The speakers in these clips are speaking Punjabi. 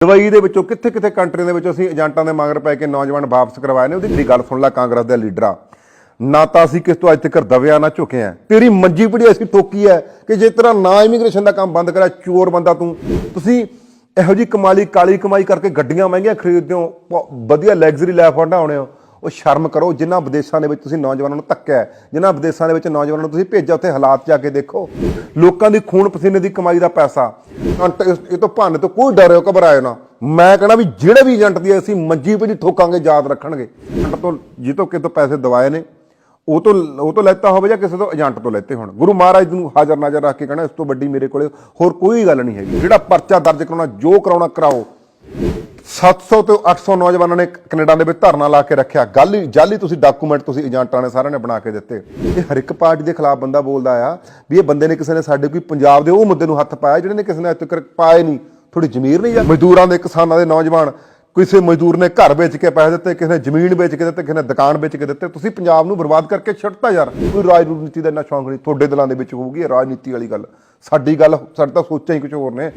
ਦੁਬਈ ਦੇ ਵਿੱਚੋਂ ਕਿੱਥੇ ਕਿੱਥੇ ਕੰਟਰੀ ਦੇ ਵਿੱਚ ਅਸੀਂ ਏਜੰਟਾਂ ਦੇ ਮਗਰ ਪੈ ਕੇ ਨੌਜਵਾਨ ਵਾਪਸ ਕਰਵਾਏ ਨੇ? ਉਹਦੀ ਮੇਰੀ ਗੱਲ ਸੁਣ ਲੈ ਕਾਂਗਰਸ ਦੇ ਲੀਡਰਾਂ। ਨਾ ਤਾਂ ਅਸੀਂ ਕਿਸ ਤੋਂ ਅੱਜ ਤੱਕ ਦਬਿਆ, ਨਾ ਝੁਕੇ ਆ। ਤੇਰੀ ਮੰਜੀ ਪੜੀ ਅਸੀਂ ਟੋਕੀ ਹੈ ਕਿ ਜੇ ਤੇਰਾ ਨਾ ਇਮੀਗ੍ਰੇਸ਼ਨ ਦਾ ਕੰਮ ਬੰਦ ਕਰਿਆ, ਚੋਰ ਬੰਦਾ ਤੂੰ। ਤੁਸੀਂ ਇਹੋ ਜੀ ਕਮਾਲੀ, ਕਾਲੀ ਕਮਾਈ ਕਰਕੇ ਗੱਡੀਆਂ ਮਹਿੰਗੀਆਂ ਖਰੀਦਦੇ ਹੋ ਵਧੀਆ ਲੈਗਜ਼ਰੀ ਲਾਈਫ ਹੰਡਾਉਣੇ ਹੋ। ਉਹ ਸ਼ਰਮ ਕਰੋ ਜਿਨ੍ਹਾਂ ਵਿਦੇਸ਼ਾਂ ਦੇ ਵਿੱਚ ਤੁਸੀਂ ਨੌਜਵਾਨਾਂ ਨੂੰ ਧੱਕਿਆ ਹੈ, ਜਿਨ੍ਹਾਂ ਵਿਦੇਸ਼ਾਂ ਦੇ ਵਿੱਚ ਨੌਜਵਾਨਾਂ ਨੂੰ ਤੁਸੀਂ ਭੇਜਿਆ ਉੱਥੇ ਹਾਲਾਤ ਜਾ ਕੇ ਦੇਖੋ। ਲੋਕਾਂ ਦੀ ਖੂਨ ਪਸੀਨੇ ਦੀ ਕਮਾਈ ਦਾ ਪੈਸਾ। ਇਹ ਤੋਂ ਭੰਨ ਤੋਂ ਕੋਈ ਡਰਿਓ ਘਬਰਾਇਓ ਨਾ। ਮੈਂ ਕਹਣਾ ਵੀ ਜਿਹੜੇ ਵੀ ਏਜੰਟ ਦੀ ਅਸੀਂ ਮੰਜੀ ਪਈ ਠੋਕਾਂਗੇ ਯਾਦ ਰੱਖਣਗੇ। ਏਜੰਟ ਤੋਂ ਕਿਤੋਂ ਪੈਸੇ ਦਵਾਏ ਨੇ ਉਹ ਤੋਂ ਉਹ ਤੋਂ ਲੈਤਾ ਹੋਵੇ ਜਾਂ ਕਿਸੇ ਤੋਂ ਏਜੰਟ ਤੋਂ ਲੈਤੇ ਹੋਣ। ਗੁਰੂ ਮਹਾਰਾਜ ਨੂੰ ਹਾਜ਼ਰ ਨਾਜ਼ਰ ਰੱਖ ਕੇ ਕਹਿਣਾ ਇਸ ਤੋਂ ਵੱਡੀ ਮੇਰੇ ਕੋਲੇ ਹੋਰ ਕੋਈ ਗੱਲ ਨਹੀਂ ਹੈਗੀ। ਜਿਹੜਾ ਪਰਚਾ ਦਰਜ ਕਰਾਉਣਾ ਜੋ ਕਰਾਉਣਾ ਕਰਾਓ। 700 ਤੋਂ 800 ਨੌਜਵਾਨਾਂ ਨੇ ਕੈਨੇਡਾ ਦੇ ਵਿੱਚ ਧਰਨਾ ਲਾ ਕੇ ਰੱਖਿਆ। ਗੱਲ ਹੀ ਜਾਲੀ ਤੁਸੀਂ ਡਾਕੂਮੈਂਟ ਤੁਸੀਂ ਏਜੰਟਾਂ ਨੇ ਸਾਰਿਆਂ ਨੇ ਬਣਾ ਕੇ ਦਿੱਤੇ। ਇਹ ਹਰ ਇੱਕ ਪਾਰਟੀ ਦੇ ਖਿਲਾਫ ਬੰਦਾ ਬੋਲਦਾ ਆ ਵੀ ਇਹ ਬੰਦੇ ਨੇ ਕਿਸੇ ਨੇ ਸਾਡੇ ਕੋਈ ਪੰਜਾਬ ਦੇ ਉਹ ਮੁੱਦੇ ਨੂੰ ਹੱਥ ਪਾਇਆ ਜਿਹੜੇ ਨੇ ਕਿਸੇ ਨੇ ਅੱਜ ਤੱਕ ਪਾਏ ਨਹੀਂ। ਥੋੜੀ ਜ਼ਮੀਰ ਨਹੀਂ ਆ। ਮਜ਼ਦੂਰਾਂ ਦੇ ਕਿਸਾਨਾਂ ਦੇ ਨੌਜਵਾਨ, ਕਿਸੇ ਮਜ਼ਦੂਰ ਨੇ ਘਰ ਵੇਚ ਕੇ ਪੈਸੇ ਦਿੱਤੇ, ਕਿਸੇ ਨੇ ਜ਼ਮੀਨ ਵੇਚ ਕੇ ਦਿੱਤੇ, ਕਿਸੇ ਨੇ ਦੁਕਾਨ ਵੇਚ ਕੇ ਦਿੱਤੇ। ਤੁਸੀਂ ਪੰਜਾਬ ਨੂੰ ਬਰਬਾਦ ਕਰਕੇ ਛੱਡਤਾ ਯਾਰ। ਕੋਈ ਰਾਜਨੀਤੀ ਦਾ ਇੰਨਾ ਸ਼ੌਂਕ ਨਹੀਂ। ਤੁਹਾਡੇ ਦਿਲਾਂ ਦੇ ਵਿੱਚ ਹੋਊਗੀ ਇਹ ਰਾਜਨੀਤੀ ਵਾਲੀ ਗੱਲ। ਸਾਡੀ ਗੱਲ, ਸਾਡੇ ਤਾਂ ਸੋਚਾਂ ਹੀ ਕੁਝ ਹੋਰ ਨੇ।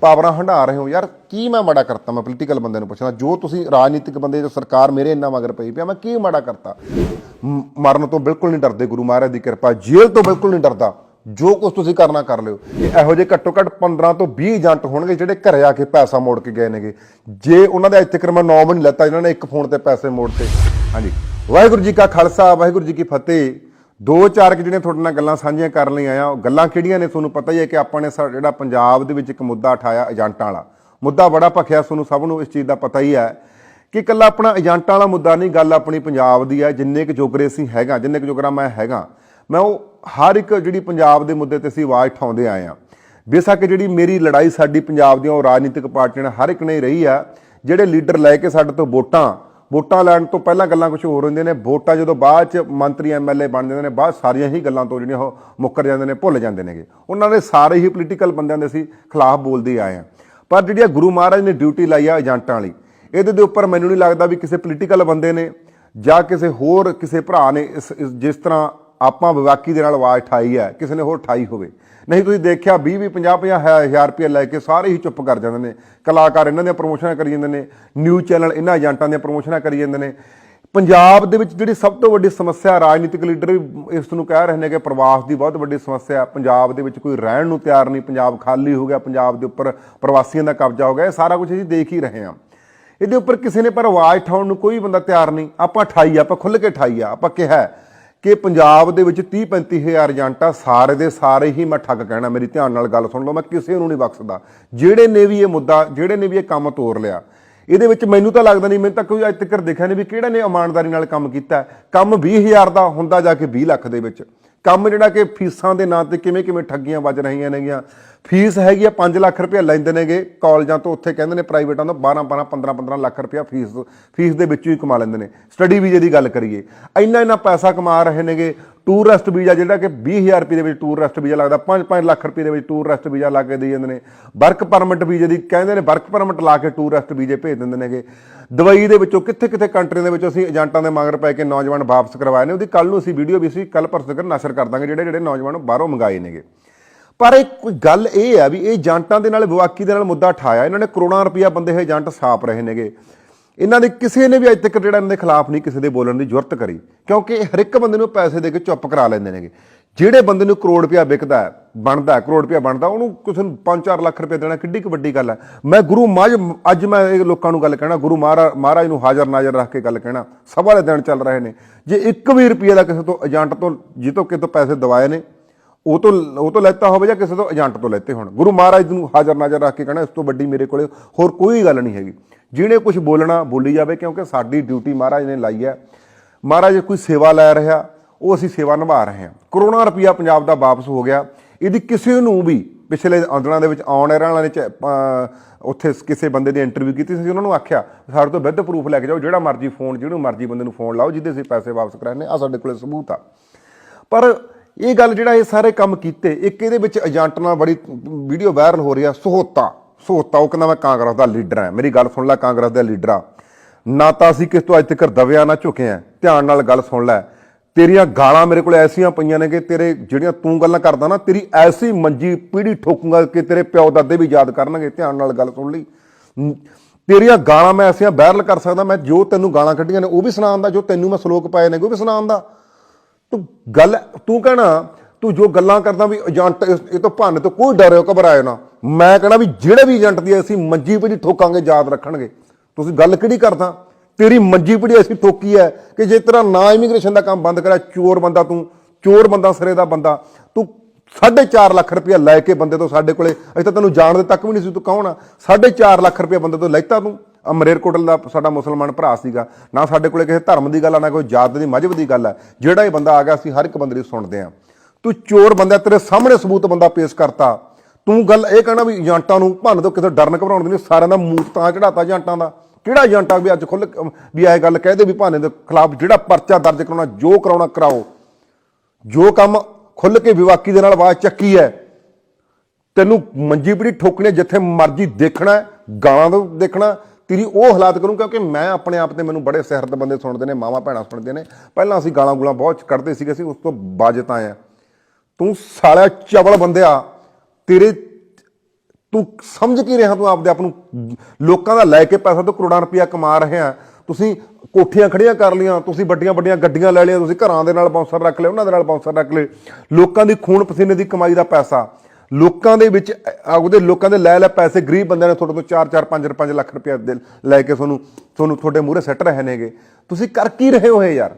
ਪਾਵਰਾਂ ਹੰਢਾ ਰਹੇ ਹੋ। ਯਾਰ, ਕੀ ਮੈਂ ਮਾੜਾ ਕਰਤਾ? ਮੈਂ ਪੋਲੀਟੀਕਲ ਬੰਦੇ ਨੂੰ ਪੁੱਛਣਾ ਜੋ ਤੁਸੀਂ ਰਾਜਨੀਤਿਕ ਬੰਦੇ, ਜੋ ਸਰਕਾਰ ਮੇਰੇ ਇੰਨਾ ਮਗਰ ਪਈ ਪਿਆ ਮੈਂ ਕੀ ਮਾੜਾ ਕਰਤਾ? ਮਰਨ ਤੋਂ ਬਿਲਕੁਲ ਨਹੀਂ ਡਰਦੇ ਗੁਰੂ ਮਹਾਰਾਜ ਦੀ ਕਿਰਪਾ, ਜੇਲ੍ਹ ਤੋਂ ਬਿਲਕੁਲ ਨਹੀਂ ਡਰਦਾ। ਜੋ ਕੁਝ ਤੁਸੀਂ ਕਰਨਾ ਕਰ ਲਿਓ। ਇਹੋ ਜਿਹੇ ਘੱਟੋ ਘੱਟ 15 ਤੋਂ 20 ਏਜੰਟ ਹੋਣਗੇ, ਜਿਹੜੇ ਘਰੇ ਆ ਕੇ ਪੈਸਾ ਮੋੜ ਕੇ ਗਏ ਨੇਗੇ। ਜੇ ਉਹਨਾਂ ਦਾ ਅੱਜ ਤੱਕ ਮੈਂ ਨਾਮ ਨਹੀਂ ਲੱਤਾ ਇਹਨਾਂ ਨੇ ਇੱਕ ਫੋਨ ਤੇ ਪੈਸੇ ਮੋੜਤੇ। ਹਾਂਜੀ। ਵਾਹਿਗੁਰੂ ਜੀ ਕਾ ਖਾਲਸਾ, ਵਾਹਿਗੁਰੂ ਜੀ ਕੀ ਫਤਿਹ। ਦੋ ਚਾਰ ਕਿ ਜਿਹੜੀਆਂ ਤੁਹਾਡੇ ਨਾਲ ਗੱਲਾਂ ਸਾਂਝੀਆਂ ਕਰਨ ਲਈ ਆਇਆ, ਉਹ ਗੱਲਾਂ ਕਿਹੜੀਆਂ ਨੇ ਤੁਹਾਨੂੰ ਪਤਾ ਹੀ ਹੈ ਕਿ ਆਪਾਂ ਨੇ ਸਾ- ਜਿਹੜਾ ਪੰਜਾਬ ਦੇ ਵਿੱਚ ਇੱਕ ਮੁੱਦਾ ਉਠਾਇਆ ਏਜੰਟਾਂ ਵਾਲਾ। ਮੁੱਦਾ ਬੜਾ ਭਖਿਆ ਤੁਹਾਨੂੰ ਸਭ ਨੂੰ ਇਸ ਚੀਜ਼ ਦਾ ਪਤਾ ਹੀ ਹੈ ਕਿ ਇਕੱਲਾ ਆਪਣਾ ਏਜੰਟਾਂ ਵਾਲਾ ਮੁੱਦਾ ਨਹੀਂ, ਗੱਲ ਆਪਣੀ ਪੰਜਾਬ ਦੀ ਹੈ, ਜਿੰਨੇ ਕੁ ਜੋਗਰੇ ਅਸੀਂ ਹੈਗਾ, ਜਿੰਨੇ ਕੁ ਜੋਗਰਾ ਮੈਂ ਹੈਗਾ। ਮੈਂ ਉਹ ਹਰ ਇੱਕ ਜਿਹੜੀ ਪੰਜਾਬ ਦੇ ਮੁੱਦੇ ਤੇ ਅਸੀਂ ਆਵਾਜ਼ ਉਠਾਉਂਦੇ ਆਏ ਆ ਬੇਸ਼ੱਕ ਜਿਹੜੀ ਮੇਰੀ ਲੜਾਈ ਸਾਡੀ ਪੰਜਾਬ ਦੀਆਂ ਉਹ ਰਾਜਨੀਤਿਕ ਪਾਰਟੀਆਂ ਨਾਲ ਹਰ ਇੱਕ ਨੇ ਰਹੀ ਆ ਜਿਹੜੇ ਲੀਡਰ ਲੈ ਕੇ ਸਾਡੇ ਤੋਂ ਵੋਟਾਂ ਵੋਟਾਂ ਲੈਣ ਤੋਂ ਪਹਿਲਾਂ ਗੱਲਾਂ ਕੁਝ ਹੋਰ ਹੁੰਦੀਆਂ ਨੇ। ਵੋਟਾਂ ਜਦੋਂ ਬਾਅਦ ਚ ਮੰਤਰੀ ਐਮਐਲਏ ਬਣ ਜਾਂਦੇ ਨੇ, ਬਾਅਦ ਸਾਰੀਆਂ ਹੀ ਗੱਲਾਂ ਤੋਂ ਜਿਹੜੀਆਂ ਉਹ ਮੁੱਕਰ ਜਾਂਦੇ ਨੇ, ਭੁੱਲ ਜਾਂਦੇ ਨੇਗੇ। ਉਹਨਾਂ ਦੇ ਸਾਰੇ ਹੀ ਪੋਲੀਟੀਕਲ ਬੰਦਿਆਂ ਦੇ ਅਸੀਂ ਖਿਲਾਫ ਬੋਲਦੇ ਆਏ ਆ ਪਰ ਜਿਹੜੀਆਂ ਗੁਰੂ ਮਹਾਰਾਜ ਨੇ ਡਿਊਟੀ ਲਾਈ ਆ ਏਜੰਟਾਂ ਵਾਲੀ ਇਹਦੇ ਦੇ ਉੱਪਰ ਮੈਨੂੰ ਨਹੀਂ ਲੱਗਦਾ ਵੀ ਕਿਸੇ ਪੋਲੀਟੀਕਲ ਬੰਦੇ ਨੇ ਜਾਂ ਕਿਸੇ ਹੋਰ ਕਿਸੇ ਭਰਾ ਨੇ ਇਸ- ਜਿਸ ਤਰ੍ਹਾਂ ਆਪਾਂ ਵਿਵਾਕੀ ਦੇ ਨਾਲ ਆਵਾਜ਼ ਉਠਾਈ ਹੈ, ਕਿਸੇ ਨੇ ਹੋਰ ਠਾਈ ਹੋਵੇ। ਨਹੀਂ, ਤੁਸੀਂ ਦੇਖਿਆ 20 20 50 50 ਹਜ਼ਾਰ ਰੁਪਏ ਲੈ ਕੇ ਸਾਰੇ ਹੀ ਚੁੱਪ ਕਰ ਜਾਂਦੇ ਨੇ। ਕਲਾਕਾਰ ਇਹਨਾਂ ਦੀਆਂ ਪ੍ਰਮੋਸ਼ਨਾਂ ਕਰੀ ਜਾਂਦੇ ਨੇ, ਨਿਊਜ਼ ਚੈਨਲ ਇਹਨਾਂ ਏਜੰਟਾਂ ਦੀਆਂ ਪ੍ਰਮੋਸ਼ਨਾਂ ਕਰੀ ਜਾਂਦੇ ਨੇ। ਪੰਜਾਬ ਦੇ ਵਿੱਚ ਜਿਹੜੀ ਸਭ ਤੋਂ ਵੱਡੀ ਸਮੱਸਿਆ ਰਾਜਨੀਤਿਕ ਲੀਡਰ ਵੀ ਇਸ ਨੂੰ ਕਹਿ ਰਹੇ ਨੇ ਕਿ ਪ੍ਰਵਾਸ ਦੀ ਬਹੁਤ ਵੱਡੀ ਸਮੱਸਿਆ ਪੰਜਾਬ ਦੇ ਵਿੱਚ ਕੋਈ ਰਹਿਣ ਨੂੰ ਤਿਆਰ ਨਹੀਂ, ਪੰਜਾਬ ਖਾਲੀ ਹੋ ਗਿਆ, ਪੰਜਾਬ ਦੇ ਉੱਪਰ ਪ੍ਰਵਾਸੀਆਂ ਦਾ ਕਬਜ਼ਾ ਹੋ ਗਿਆ, ਇਹ ਸਾਰਾ ਕੁਝ ਅਸੀਂ ਦੇਖ ਹੀ ਰਹੇ ਹਾਂ। ਇਹਦੇ ਉੱਪਰ ਕਿਸੇ ਨੇ ਪਰ ਆਵਾਜ਼ ਉਠਾਉਣ ਨੂੰ ਕੋਈ ਬੰਦਾ ਤਿਆਰ ਨਹੀਂ। ਆਪਾਂ ਠਾਈ ਆ, ਆਪਾਂ ਖੁੱਲ੍ਹ ਕੇ ਠਾਈ ਆ, ਆਪਾਂ ਕਿਹਾ ਕਿ ਪੰਜਾਬ ਦੇ ਵਿੱਚ 30 35 ਹਜ਼ਾਰ ਏਜੰਟ ਸਾਰੇ ਦੇ ਸਾਰੇ ਹੀ ਮੈਂ ਠੱਗ ਕਹਿਣਾ, ਮੇਰੀ ਧਿਆਨ ਨਾਲ ਗੱਲ ਸੁਣ ਲਓ, ਮੈਂ ਕਿਸੇ ਨੂੰ ਨਹੀਂ ਬਖਸ਼ਦਾ ਜਿਹੜੇ ਨੇ ਵੀ ਇਹ ਮੁੱਦਾ, ਜਿਹੜੇ ਨੇ ਵੀ ਇਹ ਕੰਮ ਤੋਰ ਲਿਆ, ਇਹਦੇ ਵਿੱਚ ਮੈਨੂੰ ਤਾਂ ਲੱਗਦਾ ਨਹੀਂ, ਮੈਨੂੰ ਤਾਂ ਕੋਈ ਅੱਜ ਤੱਕ ਦੇਖਿਆ ਨਹੀਂ ਵੀ ਕਿਹੜਾ ਨੇ ਇਮਾਨਦਾਰੀ ਨਾਲ ਕੰਮ ਕੀਤਾ ਹੈ। ਕੰਮ 20000 ਦਾ ਹੁੰਦਾ ਜਾ ਕੇ 20 ਲੱਖ ਦੇ ਵਿੱਚ ਕੰਮ ਜਿਹੜਾ ਕਿ ਫੀਸਾਂ ਦੇ ਨਾਂ ਤੇ ਕਿਵੇਂ ਕਿਵੇਂ ਠੱਗੀਆਂ ਵੱਜ ਰਹੀਆਂ ਨੇਗੀਆਂ। ਫੀਸ ਹੈਗੀ ਆ 5 ਲੱਖ ਰੁਪਏ ਲੈਂਦੇ ਨੇਗੇ, ਕਾਲਜਾਂ ਤੋਂ ਉੱਥੇ ਕਹਿੰਦੇ ਨੇ ਪ੍ਰਾਈਵੇਟਾਂ ਤੋਂ 12 12 15 15 ਲੱਖ ਰੁਪਏ ਫੀਸ ਫੀਸ ਦੇ ਵਿੱਚੋਂ ਹੀ ਕਮਾ ਲੈਂਦੇ ਨੇ। ਸਟੱਡੀ ਵੀਜ਼ੇ ਦੀ ਗੱਲ ਕਰੀਏ ਇੰਨਾ ਇੰਨਾ ਪੈਸਾ ਕਮਾ ਰਹੇ ਨੇਗੇ ਟੂਰਿਸਟ ਵੀਜ਼ਾ, ਜਿਹੜਾ ਕਿ 20000 ਰੁਪਏ ਦੇ ਵਿੱਚ ਟੂਰਿਸਟ ਵੀਜ਼ਾ ਲੱਗਦਾ 5-5 ਲੱਖ ਰੁਪਏ ਦੇ ਵਿੱਚ ਟੂਰਿਸਟ ਵੀਜ਼ਾ ਲਾ ਕੇ ਦੇ ਜਾਂਦੇ ਨੇ। ਵਰਕ ਪਰਮਿਟ ਵੀਜ਼ੇ ਦੀ ਕਹਿੰਦੇ ਨੇ ਵਰਕ ਪਰਮਿਟ ਲਾ ਕੇ ਟੂਰਿਸਟ ਵੀਜ਼ੇ ਭੇਜ ਦਿੰਦੇ ਨੇਗੇ। ਦੁਬਈ ਦੇ ਵਿੱਚੋਂ ਕਿੱਥੇ ਕਿੱਥੇ ਕੰਟਰੀ ਦੇ ਵਿੱਚ ਅਸੀਂ ਏਜੰਟਾਂ ਦੇ ਮਗਰ ਪੈ ਕੇ ਨੌਜਵਾਨ ਵਾਪਸ ਕਰਵਾਏ ਨੇ। ਉਹਦੀ ਕੱਲ ਨੂੰ ਅਸੀਂ ਵੀਡੀਓ ਵੀ ਅਸੀਂ ਕੱਲ ਪਰਸੋਂ ਤੱਕ ਨਸ਼ਰ ਕਰ ਦਾਂਗੇ, ਜਿਹੜੇ ਜਿਹੜੇ ਨੌਜਵਾਨ ਬਾਹਰੋਂ ਮੰਗਾਏ ਨੇਗੇ। ਪਰ ਇਹ ਕੋਈ ਗੱਲ ਇਹ ਆ ਵੀ ਇਹ ਏਜੰਟਾਂ ਦੇ ਨਾਲ, ਵਿਵਾਕੀ ਦੇ ਨਾਲ ਮੁੱਦਾ ਠਾਇਆ। ਇਹਨਾਂ ਨੇ ਕਰੋੜਾਂ ਰੁਪਇਆ ਬੰਦੇ ਇਹ ਏਜੰਟ ਸਾਪ ਰਹੇ ਨੇਗੇ। ਇਹਨਾਂ ਦੇ ਕਿਸੇ ਨੇ ਵੀ ਅੱਜ ਤੱਕ ਜਿਹੜਾ ਇਹਨਾਂ ਦੇ ਖਿਲਾਫ ਨਹੀਂ ਕਿਸੇ ਦੇ ਬੋਲਣ ਦੀ ਜ਼ਰੂਰਤ ਕਰੀ, ਕਿਉਂਕਿ ਇਹ ਹਰ ਇੱਕ ਬੰਦੇ ਨੂੰ ਪੈਸੇ ਦੇ ਕੇ ਚੁੱਪ ਕਰਾ ਲੈਂਦੇ ਨੇਗੇ। ਜਿਹੜੇ ਬੰਦੇ ਨੂੰ ਕਰੋੜ ਰੁਪਇਆ ਵਿਕਦਾ ਬਣਦਾ ਕਰੋੜ ਰੁਪਇਆ ਬਣਦਾ, ਉਹਨੂੰ ਕਿਸੇ ਨੂੰ 5-4 ਲੱਖ ਰੁਪਏ ਦੇਣਾ ਕਿੱਡੀ ਕੁ ਵੱਡੀ ਗੱਲ ਹੈ। ਮੈਂ ਗੁਰੂ ਮਾਜ ਅੱਜ ਮੈਂ ਇਹ ਲੋਕਾਂ ਨੂੰ ਗੱਲ ਕਹਿਣਾ, ਗੁਰੂ ਮਹਾਰਾ- ਮਹਾਰਾਜ ਨੂੰ ਹਾਜ਼ਰ ਨਾਜ਼ਰ ਰੱਖ ਕੇ ਗੱਲ ਕਹਿਣਾ, ਸਭਾ ਦੇ ਦਿਨ ਚੱਲ ਰਹੇ ਨੇ। ਜੇ ਇੱਕ ਵੀ ਰੁਪਈਆ ਦਾ ਕਿਸੇ ਤੋਂ ਏਜੰਟ ਤੋਂ ਜਿੱਤੋਂ ਕਿਤੋਂ ਪੈਸੇ ਦਵਾਏ ਨੇ, ਉਹ ਤੋਂ ਉਹ ਤੋਂ ਲੈਤਾ ਹੋਵੇ ਜਾਂ ਕਿਸੇ ਤੋਂ ਏਜੰਟ ਤੋਂ ਲੈਤੇ ਹੋਣ। ਗੁਰੂ ਮਹਾਰਾਜ ਨੂੰ ਹਾਜ਼ਰ ਨਾਜ਼ਰ ਰੱਖ ਕੇ ਕਹਿਣਾ, ਇਸ ਤੋਂ ਵੱਡੀ ਮੇਰੇ ਕੋਲੇ ਹੋਰ ਕੋਈ ਗੱਲ ਨਹੀਂ ਹੈਗੀ। ਜਿਹਨੇ ਕੁਝ ਬੋਲਣਾ ਬੋਲੀ ਜਾਵੇ, ਕਿਉਂਕਿ ਸਾਡੀ ਡਿਊਟੀ ਮਹਾਰਾਜ ਨੇ ਲਾਈ ਹੈ। ਮਹਾਰਾਜ ਕੋਈ ਸੇਵਾ ਲੈ ਰਿਹਾ, ਉਹ ਅਸੀਂ ਸੇਵਾ ਨਿਭਾ ਰਹੇ ਹਾਂ। ਕਰੋਨਾ ਰੁਪਿਆ ਪੰਜਾਬ ਦਾ ਵਾਪਸ ਹੋ ਗਿਆ। ਇਹਦੀ ਕਿਸੇ ਨੂੰ ਵੀ ਪਿਛਲੇ ਦਿਨਾਂ ਦੇ ਵਿੱਚ ਆਉਣ ਵਾਲਿਆਂ ਨੇ ਚ- ਉੱਥੇ ਕਿਸੇ ਬੰਦੇ ਦੀ ਇੰਟਰਵਿਊ ਕੀਤੀ ਸੀ ਉਹਨਾਂ ਨੂੰ ਆਖਿਆ, ਸਾਡੇ ਤੋਂ ਵਿਦ ਪ੍ਰੂਫ ਲੈ ਕੇ ਜਾਓ, ਜਿਹੜਾ ਮਰਜ਼ੀ ਫੋਨ ਜਿਹਨੂੰ ਮਰਜ਼ੀ ਬੰਦੇ ਨੂੰ ਫੋਨ ਲਾਓ, ਜਿਹਦੇ ਅਸੀਂ ਪੈਸੇ ਵਾਪਸ ਕਰਾਣੇ ਆ ਸਾਡੇ ਕੋਲੇ ਸਬੂਤ ਆ। ਪਰ ਇਹ ਗੱਲ ਜਿਹੜਾ ਇਹ ਸਾਰੇ ਕੰਮ ਕੀਤੇ, ਇੱਕ ਇਹਦੇ ਵਿੱਚ ਏਜੰਟ ਨਾਲ ਬੜੀ ਵੀਡੀਓ ਵਾਇਰਲ ਹੋ ਰਹੀ ਆ, ਸਹੋਤਾ। ਸਹੋਤਾ ਉਹ ਕਹਿੰਦਾ ਮੈਂ ਕਾਂਗਰਸ ਦਾ ਲੀਡਰ ਹਾਂ। ਮੇਰੀ ਗੱਲ ਸੁਣ ਲੈ ਕਾਂਗਰਸ ਦਾ ਲੀਡਰ। ਆ ਨਾ ਤਾਂ ਅਸੀਂ ਕਿਸ ਤੋਂ ਅੱਜ ਤੱਕ ਦਵਿਆ ਨਾ ਝੁਕਿਆ ਧਿਆਨ ਨਾਲ ਗੱਲ ਸੁਣ ਲੈ। ਤੇਰੀਆਂ ਗਾਲਾਂ ਮੇਰੇ ਕੋਲ ਐਸੀਆਂ ਪਈਆਂ ਨੇ ਕਿ ਤੇਰੇ ਜਿਹੜੀਆਂ ਤੂੰ ਗੱਲਾਂ ਕਰਦਾ ਨਾ, ਤੇਰੀ ਐਸੀ ਮੰਜੀ ਪੀੜੀ ਠੋਕੂਗਾ ਕਿ ਤੇਰੇ ਪਿਓ ਦਾਦੇ ਵੀ ਯਾਦ ਕਰਨਗੇ। ਧਿਆਨ ਨਾਲ ਗੱਲ ਸੁਣ ਲਈ। ਤੇਰੀਆਂ ਗਾਲਾਂ ਮੈਂ ਐਸੀਆਂ ਵਾਇਰਲ ਕਰ ਸਕਦਾ, ਮੈਂ ਜੋ ਤੈਨੂੰ ਗਾਲਾਂ ਕੱਢੀਆਂ ਨੇ, ਉਹ ਵੀ ਸੁਣਾਉਂਦਾ ਜੋ ਤੈਨੂੰ ਮੈਂ ਸ਼ਲੋਕ ਪਾਏ ਨੇ, ਉਹ ਵੀ ਸੁਣਾਉਂਦਾ ਤੂੰ ਗੱਲ, ਤੂੰ ਕਹਿਣਾ ਤੂੰ ਜੋ ਗੱਲਾਂ ਕਰਦਾ ਵੀ ਏਜੰਟ ਇਸ- ਇਹ ਤੋਂ ਭਾਨੇ ਤੋਂ ਕੋਈ ਡਰਿਓ ਘਬਰਾਇਓ ਨਾ। ਮੈਂ ਕਹਿਣਾ ਵੀ ਜਿਹੜੇ ਵੀ ਏਜੰਟ ਦੀ ਅਸੀਂ ਮੰਜੀ ਪੜੀ ਠੋਕਾਂਗੇ, ਯਾਦ ਰੱਖਣਗੇ। ਤੁਸੀਂ ਗੱਲ ਕਿਹੜੀ ਕਰਦਾ? ਤੇਰੀ ਮੰਜੀ ਪੜੀ ਅਸੀਂ ਠੋਕੀ ਹੈ ਕਿ ਜੇ ਤੇਰਾ ਨਾ ਇਮੀਗ੍ਰੇਸ਼ਨ ਦਾ ਕੰਮ ਬੰਦ ਕਰਿਆ, ਚੋਰ ਬੰਦਾ ਤੂੰ, ਚੋਰ ਬੰਦਾ ਸਿਰੇ ਦਾ ਬੰਦਾ, ਤੂੰ 4.5 ਲੱਖ ਰੁਪਇਆ ਲੈ ਕੇ ਬੰਦੇ ਤੋਂ ਸਾਡੇ ਕੋਲੇ, ਅਸੀਂ ਤਾਂ ਤੈਨੂੰ ਜਾਣਦੇ ਤੱਕ ਵੀ ਨਹੀਂ ਸੀ ਤੂੰ ਕੌਣ ਆ। 4.5 ਲੱਖ ਰੁਪਇਆ ਬੰਦੇ ਤੋਂ ਲੈਤਾ ਤੂੰ। ਅਮਰੇਰਕੋਟਲ ਦਾ ਸਾਡਾ ਮੁਸਲਮਾਨ ਭਰਾ ਸੀਗਾ। ਨਾ ਸਾਡੇ ਕੋਲੇ ਕਿਸੇ ਧਰਮ ਦੀ ਗੱਲ ਆ, ਨਾ ਕੋਈ ਜਾਤ ਦੀ, ਮਜਹਬ ਦੀ ਗੱਲ ਆ। ਜਿਹੜਾ ਇਹ ਬੰਦਾ ਆ ਗਿਆ, ਅਸੀਂ ਹਰ ਇੱਕ ਬੰਦੇ ਦੀ ਸੁਣਦੇ ਆ। ਤੂੰ ਚੋਰ ਬੰਦਾ, ਤੇਰੇ ਸਾਹਮਣੇ ਸਬੂਤ ਬੰਦਾ ਪੇਸ਼ ਕਰਤਾ। ਤੂੰ ਗੱਲ ਇਹ ਕਹਿਣਾ ਵੀ ਏਜੰਟਾਂ ਨੂੰ ਭੰਨ ਤੋਂ ਕਿਸੇ ਡਰਨ ਘਬਰਾਉਣ ਦੀ ਨਹੀਂ, ਸਾਰਿਆਂ ਦਾ ਮੂਤ ਤਾਂ ਚੜਾਤਾ ਏਜੰਟਾਂ ਦਾ। ਕਿਹੜਾ ਏਜੰਟ ਆ ਵੀ ਅੱਜ ਖੁੱਲ ਵੀ ਇਹ ਗੱਲ ਕਹਦੇ ਵੀ ਭਾਨੇ ਦੇ ਖਿਲਾਫ ਜਿਹੜਾ ਪਰਚਾ ਦਰਜ ਕਰਾਉਣਾ, ਜੋ ਕਰਾਉਣਾ ਕਰਾਓ। ਜੋ ਕੰਮ ਖੁੱਲ ਕੇ ਵਿਵਾਕੀ ਦੇ ਨਾਲ ਆਵਾਜ਼ ਚੱਕੀ ਹੈ, ਤੈਨੂੰ ਮੰਜੀ ਪੜੀ ਠੋਕਣੇ ਜਿੱਥੇ ਮਰਜ਼ੀ ਦੇਖਣਾ ਗਾਲਾਂ ਤੋਂ ਦੇਖਣਾ ਤੇਰੀ ਉਹ ਹਾਲਾਤ ਕਰੂੰ, ਕਿਉਂਕਿ ਮੈਂ ਆਪਣੇ ਆਪ ਤੇ ਮੈਨੂੰ ਬੜੇ ਸਿਹਰਤ ਬੰਦੇ ਸੁਣਦੇ ਨੇ, ਮਾਵਾ ਭੈਣਾਂ ਸੁਣਦੇ ਨੇ। ਪਹਿਲਾਂ ਅਸੀਂ ਗਾਲਾਂ ਗੁਲਾਂ ਬਹੁਤ ਕੱਢਦੇ ਸੀਗੇ, ਅਸੀਂ ਉਸ ਤੋਂ ਬਾਜਤ ਆਏ ਆ ਤੂੰ ਸਾਲਿਆ ਚਵਲ ਬੰਦਿਆ। ਤੇਰੇ ਤੂੰ ਸਮਝ ਕੀ ਰਿਹਾ ਤੂੰ ਆਪਦੇ ਆਪ ਨੂੰ? ਲੋਕਾਂ ਦਾ ਲੈ ਕੇ ਪੈਸਾ ਤੋਂ ਕਰੋੜਾਂ ਰੁਪਇਆ ਕਮਾ ਰਹੇ ਆ। ਤੁਸੀਂ ਕੋਠੀਆਂ ਖੜੀਆਂ ਕਰ ਲੀਆਂ ਤੁਸੀਂ ਵੱਡੀਆਂ ਵੱਡੀਆਂ ਗੱਡੀਆਂ ਲੈ ਲਈਆਂ, ਤੁਸੀਂ ਘਰਾਂ ਦੇ ਨਾਲ ਬਾਉਂਸਰ ਰੱਖ ਲਏ, ਉਹਨਾਂ ਦੇ ਨਾਲ ਬਾਉਂਸਰ ਰੱਖ ਲਏ। ਲੋਕਾਂ ਦੀ ਖੂਨ ਪਸੀਨੇ ਦੀ ਕਮਾਈ ਦਾ ਪੈਸਾ। ਲੋਕਾਂ ਦੇ ਵਿੱਚ ਅ- ਉਹਦੇ ਲੋਕਾਂ ਦੇ ਲੈ ਲੈ ਪੈਸੇ ਗਰੀਬ ਬੰਦਿਆਂ ਨੇ ਤੁਹਾਡੇ ਤੋਂ 4 4 5 5 ਲੱਖ ਰੁਪਇਆ ਦੇ ਲੈ ਕੇ ਤੁਹਾਨੂੰ ਤੁਹਾਨੂੰ ਤੁਹਾਡੇ ਮੂਹਰੇ ਸੱਟ ਰਹੇ ਨੇਗੇ। ਤੁਸੀਂ ਕਰ ਕੀ ਰਹੇ ਹੋ ਇਹ ਯਾਰ?